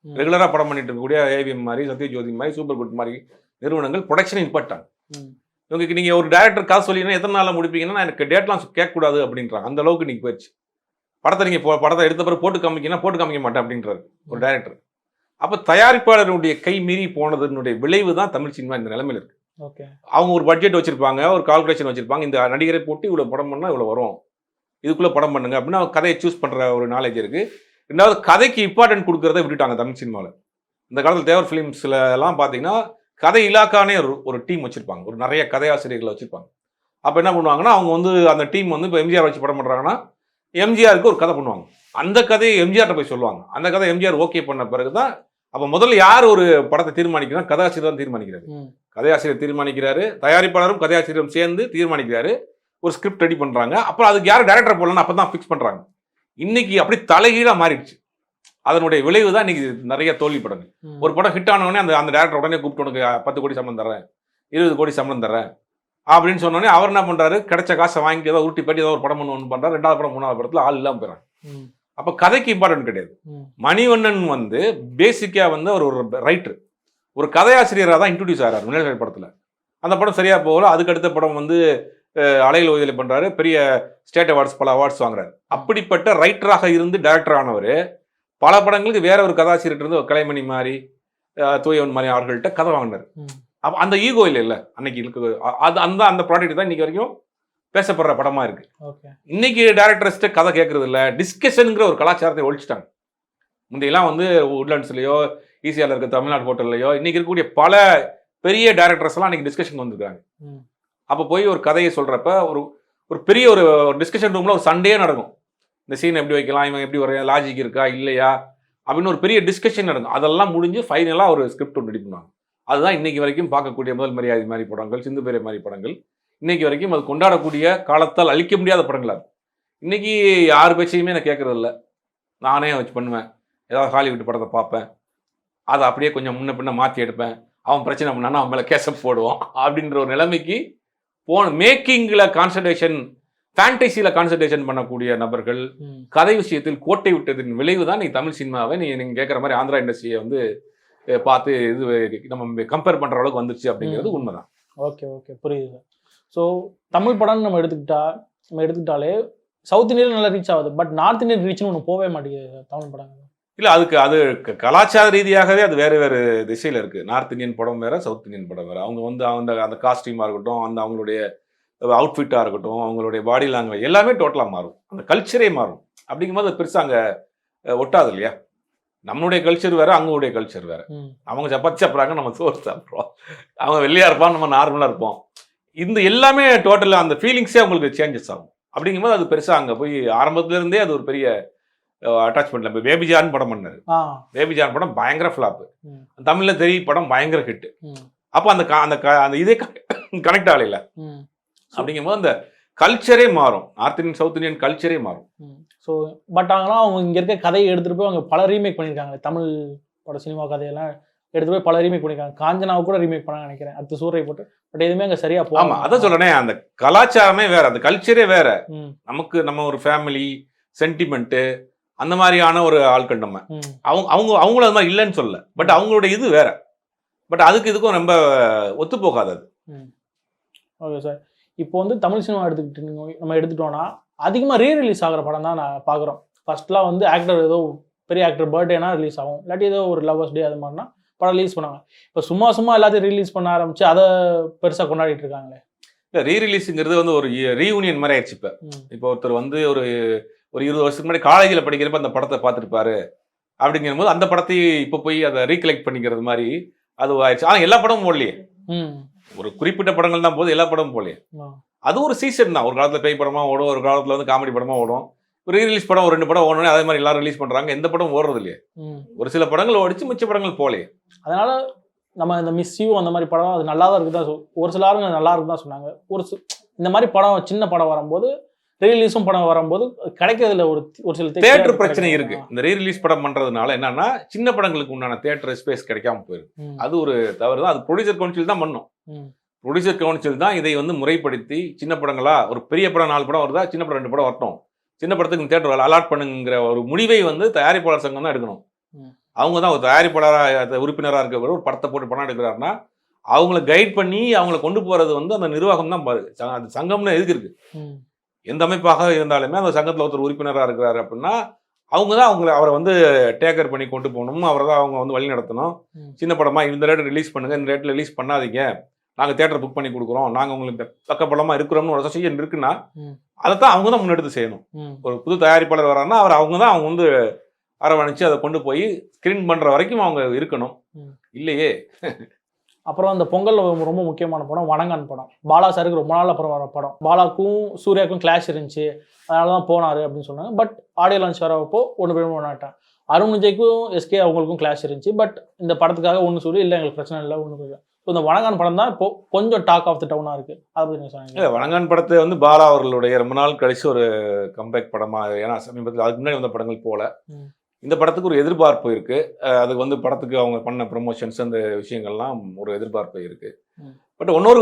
A: ரெகுலராக படம் பண்ணிட்டு இருக்கக்கூடிய ஏவிஎம் மாதிரி சத்யஜோதி மாதிரி சூப்பர் குட் மாதிரி நிறுவனங்கள் ப்ரொடக்ஷன் நிப்பாட்டாங்க
B: ம்.
A: இவங்களுக்கு நீங்கள் ஒரு டேரக்டர் காசு சொல்லிங்கன்னா எத்தனை நாளில் முடிப்பீங்கன்னா எனக்கு டேட்லாம் கேட்கக்கூடாது அப்படின்றாங்க. அந்த அளவுக்கு நீங்கள் போயிடுச்சு. படத்தை நீங்கள் படத்தை எடுத்த பிறகு போட்டு காமிக்கன்னா போட்டு காமிக்க மாட்டேன் அப்படின்றாரு ஒரு டேரக்டர் அப்போ தயாரிப்பாளருடைய கை மீறி போனதனுடைய விளைவு தான் தமிழ் சினிமா இந்த நிலைமையில் இருக்கு.
B: ஓகே.
A: அவங்க ஒரு பட்ஜெட் வச்சிருப்பாங்க ஒரு கால்குலேஷன் வச்சிருப்பாங்க. இந்த நடிகரை போட்டு இவ்வளோ படம் பண்ணால் இவ்வளோ வரும். இதுக்குள்ளே படம் பண்ணுங்க அப்படின்னு அவங்க கதையை சூஸ் பண்ணுற ஒரு நாலேஜ் இருக்கு. ரெண்டாவது கதைக்கு இம்பார்ட்டன்ட் கொடுக்கறத விட்டுட்டாங்க தமிழ் சினிமாவில். இந்த காலத்தில் தேவர் ஃபிலிம்ஸ்ல எல்லாம் பார்த்தீங்கன்னா கதை இலாக்கானே ஒரு ஒரு டீம் வச்சிருப்பாங்க. ஒரு நிறைய கதையாசிரியர்களை வச்சிருப்பாங்க. அப்போ என்ன பண்ணுவாங்கன்னா அவங்க வந்து அந்த டீம் வந்து இப்போ எம்ஜிஆர் வச்சு படம் பண்ணுறாங்கன்னா எம்ஜிஆருக்கு ஒரு கதை பண்ணுவாங்க. அந்த கதையை எம்ஜிஆர்ட்ட போய் சொல்லுவாங்க. அந்த கதை எம்ஜிஆர் ஓகே பண்ண பிறகு தான் அப்போ முதல்ல யார் ஒரு படத்தை தீர்மானிக்கிறா? கதாசிரியர் தான் தீர்மானிக்கிறாரு. கதையாசிரியர் தீர்மானிக்கிறாரு. தயாரிப்பாளரும் கதையாசிரியரும் சேர்ந்து தீர்மானிக்கிறாரு. ஒரு ஸ்கிரிப்ட் ரெடி பண்றாங்க. அப்புறம் அதுக்கு யார் டேரக்டர் போடலாம் அப்போ தான் ஃபிக்ஸ் பண்றாங்க. இன்னைக்கு அப்படி தலைகீழாக மாறிடுச்சு. அதனுடைய விளைவு தான் இன்னைக்கு நிறைய தோல்வி படங்கள். ஒரு படம் ஹிட் ஆனவொடனே அந்த அந்த டேரக்டர் உடனே கூப்பிட்டு உனக்கு பத்து கோடி சம்பளம் தரேன் இருபது கோடி சம்பளம் தரேன் அப்படின்னு சொன்னோடனே அவர் என்ன பண்றாரு? கிடைச்ச காசை வாங்கி ஏதோ உருட்டி பட்டி ஏதோ ஒரு படம் ஒன்று பண்றாரு. ரெண்டாவது படம் மூணாவது படத்துல ஆள் இல்லாமல் போயிறாங்க
B: ம்.
A: அப்போ கதைக்கு இம்பார்ட்டன்ட் கிடையாது. மணிவண்ணன் வந்து பேசிக்காக வந்து அவர் ஒரு ரைட்டர் ஒரு கதையாசிரியராக தான் இன்ட்ரடியூஸ் ஆகிறார் முன்னேற்ற படத்தில். அந்த படம் சரியாக போகல. அதுக்கு அடுத்த படம் வந்து அலையில் ஓய்தலை பண்ணுறாரு பெரிய ஸ்டேட் அவார்ட்ஸ் பல அவார்ட்ஸ் வாங்குறாரு. அப்படிப்பட்ட ரைட்டராக இருந்து டைரக்டர் ஆனவர் பல படங்களுக்கு வேற ஒரு கதாசிரியர் இருந்து ஒரு கலைமணி மாதிரி தூயவன் மாதிரி அவர்கள்ட்ட கதை வாங்கினார். அப்போ அந்த ஈகோ இல்லை இல்லை. அன்னைக்கு இருக்கு. அது அந்த அந்த ப்ராடக்ட் தான் இன்னைக்கு வரைக்கும் பேசப்படுற படமா இருக்கு. இன்னைக்கு டேரக்டர்ஸ்ட்டு கதை கேட்கறது இல்ல. டிஸ்கஷனுங்கிற ஒரு கலாச்சாரத்தை ஒழிச்சிட்டாங்க. முந்தையெல்லாம் வந்து உட்லண்ட்ஸ்லயோ ஈசிஆர்ல இருக்க தமிழ்நாடு ஹோட்டல்லையோ இன்னைக்கு இருக்கக்கூடிய பல பெரிய டேரக்டர்ஸ் எல்லாம் இன்னைக்கு டிஸ்கஷன் வந்திருக்காங்க. அப்போ போய் ஒரு கதையை சொல்றப்ப ஒரு ஒரு பெரிய ஒரு டிஸ்கஷன் ரூம்ல ஒரு சண்டே நடக்கும். இந்த சீன் எப்படி வைக்கலாம் இவன் எப்படி வரையா லாஜிக் இருக்கா இல்லையா அப்படின்னு ஒரு பெரிய டிஸ்கஷன் நடக்கும். அதெல்லாம் முடிஞ்சு ஃபைனலாக ஒரு ஸ்கிரிப்ட் ஒன்று ரெடி பண்ணுவாங்க. அதுதான் இன்னைக்கு வரைக்கும் பார்க்கக்கூடிய முதல் மரியாதை மாதிரி படங்கள் சிந்து பெரிய மாதிரி படங்கள். இன்னைக்கு வரைக்கும் அது கொண்டாடக்கூடிய காலத்தால் அழிக்க முடியாத படங்களா இருக்கு இன்னைக்கு யார் பேச்சையுமே நான் கேட்குறதில்ல நானே வச்சு பண்ணுவேன். ஏதாவது ஹாலிவுட் படத்தை பார்ப்பேன். அதை அப்படியே கொஞ்சம் முன்ன பின்ன மாற்றி எடுப்பேன். அவன் பிரச்சனை பண்ணான்னா அவன் மேலே கேசப் போடுவான். அப்படின்ற ஒரு நிலைமைக்கு போன மேக்கிங்கில் கான்சன்ட்ரேஷன் ஃபேண்டசியில் கான்சன்ட்ரேஷன் பண்ணக்கூடிய நபர்கள். கதை விஷயத்தில் கோட்டை விட்டதின் விளைவு தான் நீ தமிழ் சினிமாவை நீ நீங்கள் கேட்குற மாதிரி ஆந்திரா இண்டஸ்ட்ரியை வந்து பார்த்து இது நம்ம கம்பேர் பண்ணுற அளவுக்கு வந்துருச்சு அப்படிங்கிறது. உண்மைதான்.
B: Okay okay. புரியுது. ஸோ தமிழ் படம்னு நம்ம எடுத்துக்கிட்டா நம்ம எடுத்துக்கிட்டாலே சவுத் இந்தியாவில் நல்லா ரீச் ஆகுது. பட் நார்த் இந்தியன் ரீச்னு ஒன்று போகவே மாட்டேங்குது தமிழ் படங்கள்
A: இல்லை அதுக்கு அது கலாச்சார ரீதியாகவே அது வேறு வேறு திசையில் இருக்குது நார்த் இந்தியன் படம் வேறு சவுத் இந்தியன் படம் வேறு. அவங்க வந்து அந்த அந்த காஸ்டியூமாக இருக்கட்டும் அந்த அவங்களுடைய அவுட்ஃபிட்டாக இருக்கட்டும் அவங்களுடைய பாடி லாங்குவேஜ் எல்லாமே டோட்டலாக மாறும். அந்த கல்ச்சரே மாறும். அப்படிங்கும்போது அது பெருசாக அங்கே ஒட்டாது இல்லையா? நம்மளுடைய கல்ச்சர் வேறு அவங்களுடைய கல்ச்சர் வேறு. அவங்க சப்பாத்தி சாப்பிட்றாங்க நம்ம சோறு சாப்பிட்றோம். அவங்க வெள்ளையாக இருப்பான் நம்ம நார்மலாக இருப்போம். இந்த எல்லாமே டோட்டலாக அந்த ஃபீலிங்ஸே அவங்களுக்கு சேஞ்சஸ் ஆகும். அப்படிங்கும்போது அது பெருசாக அங்கே போய் ஆரம்பத்துல இருந்தே அது ஒரு பெரிய அட்டாச்மெண்ட் இப்போ பேபிஜான் படம் பண்ணாரு. பேபிஜான் படம் பயங்கர ஃப்ளாப்பு. தமிழில் தெரிய படம் பயங்கர ஹிட்
B: ம்.
A: அப்போ அந்த க- அந்த இதே கனெக்ட் ஆகல
B: ம்.
A: அப்படிங்கும்போது அந்த கல்ச்சரே மாறும். நார்த் இந்தியன் சவுத் இந்தியன் கல்ச்சரே மாறும்.
B: ஸோ பட் ஆனால் அவங்க இங்கே இருக்க கதையை எடுத்துகிட்டு போய் அவங்க பல ரீமேக் பண்ணியிருக்காங்க தமிழ் பட சினிமா கதையெல்லாம் எடுத்துட்டு போய் பல ரீமேக் பண்ணியிருக்காங்க. காஞ்சனாவை கூட ரீமேக் பண்ண நினைக்கிறேன். அடுத்து சூரை போட்டு. பட் எதுவுமே அங்கே சரியா போகும்
A: ஆமா அதான் சொல்றேனே அந்த கலாச்சாரமே வேற அந்த கல்ச்சரே வேற. நமக்கு நம்ம ஒரு ஃபேமிலி சென்டிமெண்ட்டு அந்த மாதிரியான ஒரு ஆட்கள் நம்ம. அவங்க அவங்க அவங்களும் அது மாதிரி இல்லைன்னு சொல்லல. பட் அவங்களோட இது வேற. பட் அதுக்கு இதுக்கும் ரொம்ப ஒத்து போகாது அது.
B: ஓகே சார் இப்போ வந்து தமிழ் சினிமா எடுத்துக்கிட்டு நம்ம எடுத்துட்டோம்னா அதிகமாக ரீ ரிலீஸ் ஆகிற படம் தான் நான் பார்க்குறோம். ஃபர்ஸ்ட்லாம் வந்து ஆக்டர் ஏதோ பெரிய ஆக்டர் பர்த்டேனா ரிலீஸ் ஆகும். இல்லாட்டி ஏதோ ஒரு லவர்ஸ் டே அது மாதிரினா படம் ரிலீஸ் பண்ணாங்க இப்போ சும்மா சும்மா எல்லாத்தையும் ரிலீஸ் பண்ண ஆரம்பிச்சு அதை பெருசாக கொண்டாடிட்டு இருக்காங்களே?
A: இல்லை ரீ ரிலீஸுங்கிறது வந்து ஒரு ரீயூனியன் மாதிரி ஆயிடுச்சு இப்போ. இப்போ ஒருத்தர் வந்து ஒரு ஒரு இருபது வருஷத்துக்கு முன்னாடி காலேஜில் படிக்கிறப்ப அந்த படத்தை பார்த்துருப்பாரு. அப்படிங்கிற போது அந்த படத்தை இப்போ போய் அதை ரீகலெக்ட் பண்ணிக்கிறது மாதிரி அது ஆயிடுச்சு. ஆனால் எல்லா படமும் ஓடலையே.
B: ம்.
A: ஒரு குறிப்பிட்ட படங்கள் தான் போது எல்லா படமும் போகலையே.
B: ஆ.
A: அது ஒரு சீசன் தான். ஒரு காலத்தில் பேய் படமா ஓடும் ஒரு காலத்தில் வந்து காமெடி படமா ஓடும். ரீ ரிலீஸ் படம் ஒரு ரெண்டு படம் ஓடணும் அதே மாதிரி எல்லாரும் ரிலீஸ் பண்றாங்க. எந்த படம் ஓடுறது இல்லையே. ஒரு சில படங்கள் ஓடிச்சு மிச்ச படங்கள் போகலையே.
B: அதனால நம்ம இந்த மிஸ் யூ அந்த மாதிரி படம் அது நல்லா தான் இருக்குது தான் ஒரு சில ஆளுங்க நல்லா இருக்கு தான் சொன்னாங்க. ஒரு இந்த மாதிரி படம் சின்ன படம் வரும்போது ரிலீஸும் படம் வரும்போது கிடைக்கிறதுல ஒரு ஒரு சில
A: தேட்டர் பிரச்சனை. இருக்கு. இந்த ரீ ரிலீஸ் படம் பண்றதுனால என்னன்னா சின்ன படங்களுக்கு உண்டான தேட்டர் ஸ்பேஸ் கிடைக்காம போயிருக்கு. அது ஒரு தவறு தான். அது ப்ரொடியூசர் கவுன்சில் தான் பண்ணும். ப்ரொடியூசர் கவுன்சில் தான் இதை வந்து முறைப்படுத்தி சின்ன படங்களா ஒரு பெரிய படம் நாலு படம் வருதா சின்ன படம் ரெண்டு படம் வரட்டும். சின்ன படத்துக்கு தேட்டர் அலாட் பண்ணுங்கிற ஒரு முடிவை வந்து தயாரிப்பாளர் சங்கம் தான் எடுக்கணும். அவங்க தான் ஒரு தயாரிப்பாளராக உறுப்பினராக இருக்க ஒரு படத்தை போட்டு படம் எடுக்கிறாருன்னா அவங்கள கைட் பண்ணி அவங்கள கொண்டு போறது வந்து அந்த நிர்வாகம் தான் பாரு. அந்த சங்கம்னு எதுக்கு இருக்கு. எந்த அமைப்பாக இருந்தாலுமே அந்த சங்கத்தில் ஒருத்தர் உறுப்பினராக இருக்கிறாரு அப்படின்னா அவங்க தான் அவங்கள அவரை வந்து டேக்கர் பண்ணி கொண்டு போகணும் அவரை தான் அவங்க வந்து வழி நடத்தணும். சின்ன படமா இந்த ரேட் ரிலீஸ் பண்ணுங்க இந்த ரேட்டில் ரிலீஸ் பண்ணாதீங்க நாங்கள் தேட்டர் புக் பண்ணி கொடுக்குறோம் நாங்கள் உங்களுக்கு பக்க படமா இருக்கிறோம்னு ஒரு அசோசியேஷன் இருக்குன்னா. அதை தான் அவங்க தான் முன்னெடுத்து செய்யணும். ஒரு புது தயாரிப்பாளர் வராங்கன்னா அவர் அவங்க தான் அவங்க வந்து அரவணைச்சு அதை கொண்டு போய் ஸ்கிரீன் பண்ற வரைக்கும் அவங்க இருக்கணும். இல்லையே
B: அப்புறம் அந்த பொங்கல் ரொம்ப முக்கியமான படம் வணங்கான் படம். பாலா சாருக்கு ரொம்ப நாள் அப்புறம் வர படம். பாலாக்கும் சூர்யாவுக்கும் கிளாஷ் இருந்துச்சு. அதனால தான் போனாரு அப்படின்னு சொன்னாங்க. பட் ஆடியோ லான்ச் வரப்போ ஒன்று பேரும் ஒன்றாட்டான் அருண் விஜய்க்கும் எஸ்கே அவங்களுக்கும் கிளாஷ் இருந்துச்சு. பட் இந்த படத்துக்காக ஒன்று சொல்லி இல்லை எங்களுக்கு பிரச்சனை இல்லை ஒன்று ஸோ இந்த வணங்கான் படம் தான் இப்போ கொஞ்சம் டாக் ஆஃப் த டவுனாக இருக்கு. அதை பற்றி சொன்னீங்க.
A: இல்ல வணங்கான் படத்தை வந்து பாலா அவர்களுடைய ரொம்ப நாள் கழிச்சு ஒரு கம்பேக் படமா ஏன்னா சமீபத்தில் அதுக்கு முன்னாடி வந்த படங்கள் போல. இந்த படத்துக்கு ஒரு எதிர்பார்ப்பு இருக்கு அதுக்கு வந்து படத்துக்கு அவங்க பண்ண ப்ரமோஷன்ஸ் அந்த விஷயங்கள்லாம் ஒரு எதிர்பார்ப்பு இருக்கு. பட் இன்னொரு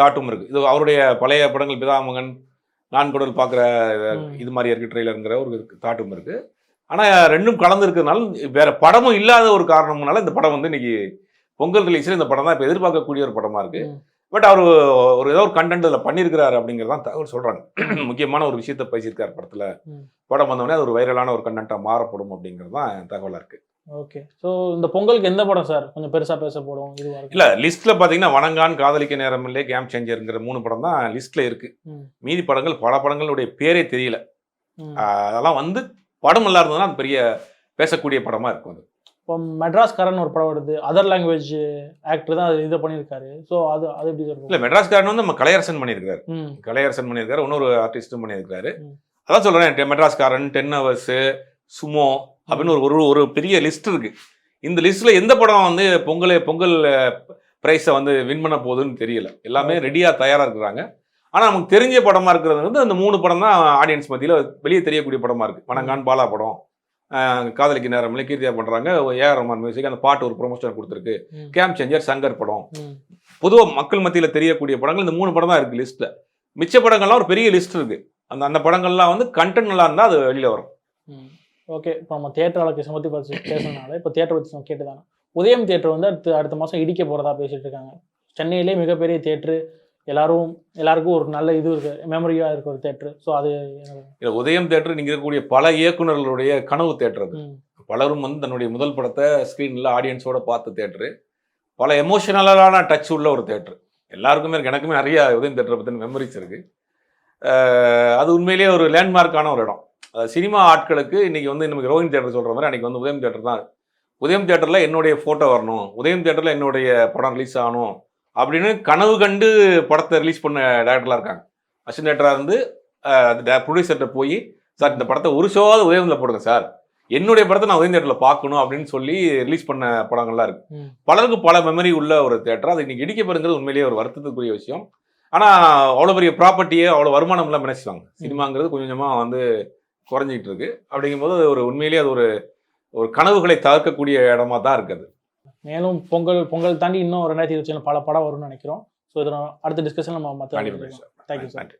A: தாட்டும் இருக்கு இது அவருடைய பழைய படங்கள் பிதாமகன் நான் குடல் பார்க்குற. இது மாதிரி இருக்கு ட்ரெய்லருங்கிற ஒரு தாட்டும் இருக்கு ஆனா ரெண்டும் கலந்து இருக்கிறதுனால வேற படமும் இல்லாத ஒரு காரணம்னால இந்த படம் வந்து இன்னைக்கு பொங்கல் ரிலீஸ்ல இந்த படம் தான் இப்போ எதிர்பார்க்கக்கூடிய ஒரு படமா இருக்கு. பட் அவர் ஒரு ஏதோ ஒரு கண்டென்ட் அதில் பண்ணியிருக்கிறாரு அப்படிங்கிறதான் தகவல் சொல்றாங்க. முக்கியமான ஒரு விஷயத்த பேசியிருக்காரு படத்துல. படம் வந்தோடனே அது ஒரு வைரலான ஒரு கண்டென்ட்டாக மாறப்படும் அப்படிங்கிறது தான் தகவலா இருக்கு.
B: ஓகே. ஸோ இந்த பொங்கலுக்கு எந்த படம் சார்? கொஞ்சம் பெருசாக பேசப்படும் இருக்கு.
A: இல்ல லிஸ்ட்ல பாத்தீங்கன்னா வணங்கான் காதலிக்க நேரமில்லை கேம் சேஞ்சருங்கிற மூணு படம் தான் லிஸ்ட்ல இருக்கு. மீதி படங்கள் பல படங்களுடைய பேரே தெரியல. அதெல்லாம் வந்து படம் நல்லா இருந்ததுன்னா பெரிய பேசக்கூடிய படமா இருக்கும் அது.
B: இப்போ மெட்ராஸ் கரன் ஒரு படம் வருது அதர் லாங்குவேஜ் ஆக்டர் தான் அது இதை பண்ணியிருக்காரு. ஸோ அது அது எப்படி சார்
A: இல்ல மெட்ராஸ்காரன் வந்து நம்ம கலையரசன் பண்ணியிருக்காரு. கலையரசன் பண்ணியிருக்காரு இன்னொரு ஆர்டிஸ்டும் பண்ணியிருக்காரு. அதான் சொல்றேன் டெ- மெட்ராஸ்காரன் டென் ஹவர்ஸ் சுமோ அப்படின்னு ஒரு ஒரு ஒரு பெரிய லிஸ்ட் இருக்கு. இந்த லிஸ்ட்ல எந்த படம் வந்து பொங்கல் பொங்கல் பிரைஸை வந்து வின் பண்ண போகுதுன்னு தெரியல. எல்லாமே ரெடியா தயாரா இருக்கிறாங்க. ஆனா நமக்கு தெரிஞ்ச படமா இருக்கிறது வந்து அந்த மூணு படம் தான் ஆடியன்ஸ் மத்தியில வெளியே தெரியக்கூடிய படமா இருக்கு. வணங்கான் பாலா படம். காதலிக்கு நேரம் கீர்த்தியா பண்றாங்க. ஏஆர் ரஹ்மான் மியூசிக் அந்த பாட்டு ஒரு ப்ரொமோஷன் கொடுத்துருக்கு. கேம் சேஞ்சர் சங்கர் படம். பொதுவாக மக்கள் மத்தியில் தெரியக்கூடிய படங்கள் இந்த மூணு படம் தான் இருக்கு லிஸ்ட்ல மிச்ச படங்கள்லாம் ஒரு பெரிய லிஸ்ட் இருக்கு. அந்த அந்த படங்கள்லாம் வந்து கண்டென்ட் நல்லா இருந்தால் அது வெளியில வரும்.
B: ஓகே இப்போ நம்ம தியேட்டர் அலோகேஷன் பற்றி பற்றி பேசுனதுனால இப்போ தியேட்டர் பற்றி கேட்டுதானே. உதயம் தியேட்டர் வந்து அடுத்து அடுத்த மாதம் இடிக்க போகிறதா பேசிட்டு இருக்காங்க. சென்னையிலே மிகப்பெரிய தியேட்டரு எல்லாரும் எல்லாருக்கும் ஒரு நல்ல இது இருக்கு மெமரியாக இருக்க ஒரு தியேட்டர் ஸோ அது
A: இல்ல, உதயம் தேட்டர் நீங்க இருக்கக்கூடிய பல இயக்குனர்களுடைய கனவு தேட்டர் அது. பலரும் வந்து தன்னுடைய முதல் படத்தை ஸ்க்ரீனில் ஆடியன்ஸோட பார்த்த தேட்டரு பல எமோஷனலான டச் உள்ள ஒரு தேட்டர் எல்லாருக்குமே இருக்கு எனக்குமே நிறைய உதயம் தேட்டரை பற்றின மெமரிஸ் இருக்கு. அஹ் அது உண்மையிலேயே ஒரு லேண்ட்மார்க்கான ஒரு இடம். சினிமா ஆட்களுக்கு இன்னைக்கு வந்து நமக்கு ரோஹின் தேட்டர் சொல்ற மாதிரி அன்னைக்கு வந்து உதயம் தேட்டர் தான். உதயம் தேட்டரில் என்னுடைய ஃபோட்டோ வரணும். உதயம் தேட்டரில் என்னுடைய படம் ரிலீஸ் ஆகணும். அப்படின்னு கனவு கண்டு படத்தை ரிலீஸ் பண்ண டேரக்டர்லாம் இருக்காங்க. அசிஸ்டன்ட் டேரக்டராக இருந்து ப்ரொடியூசர்கிட்ட போய் சார் இந்த படத்தை ஒரு ஷோவாவது உதயமில் போடுங்க சார். என்னுடைய படத்தை நான் உதயம் தேட்டரில் பார்க்கணும் அப்படின்னு சொல்லி ரிலீஸ் பண்ண படங்கள்லாம் இருக்கு. பலருக்கு பல மெமரி உள்ள ஒரு தேட்டர் அது இன்னைக்கு இடிக்க பெறுங்கிறது உண்மையிலேயே ஒரு வருத்தத்துக்குரிய விஷயம். ஆனால் அவ்வளோ பெரிய ப்ராப்பர்ட்டியே அவ்வளோ வருமானம் எல்லாம் நினைச்சுவாங்க சினிமாங்கிறது கொஞ்சம் கொஞ்சமாக வந்து குறைஞ்சிக்கிட்டு இருக்கு. அப்படிங்கும்போது அது ஒரு உண்மையிலேயே அது ஒரு ஒரு கனவுகளை தவிர்க்கக்கூடிய இடமா தான் இருக்குது
B: மேலும் பொங்கல் பொங்கல் தாண்டி இன்னும் ரெண்டாயிரத்தி இருபத்தி பல படம் வரும்னு நினைக்கிறோம். ஸோ இதில் அடுத்த டிஸ்கஷன் நம்ம மற்ற தேங்க்யூ சார்.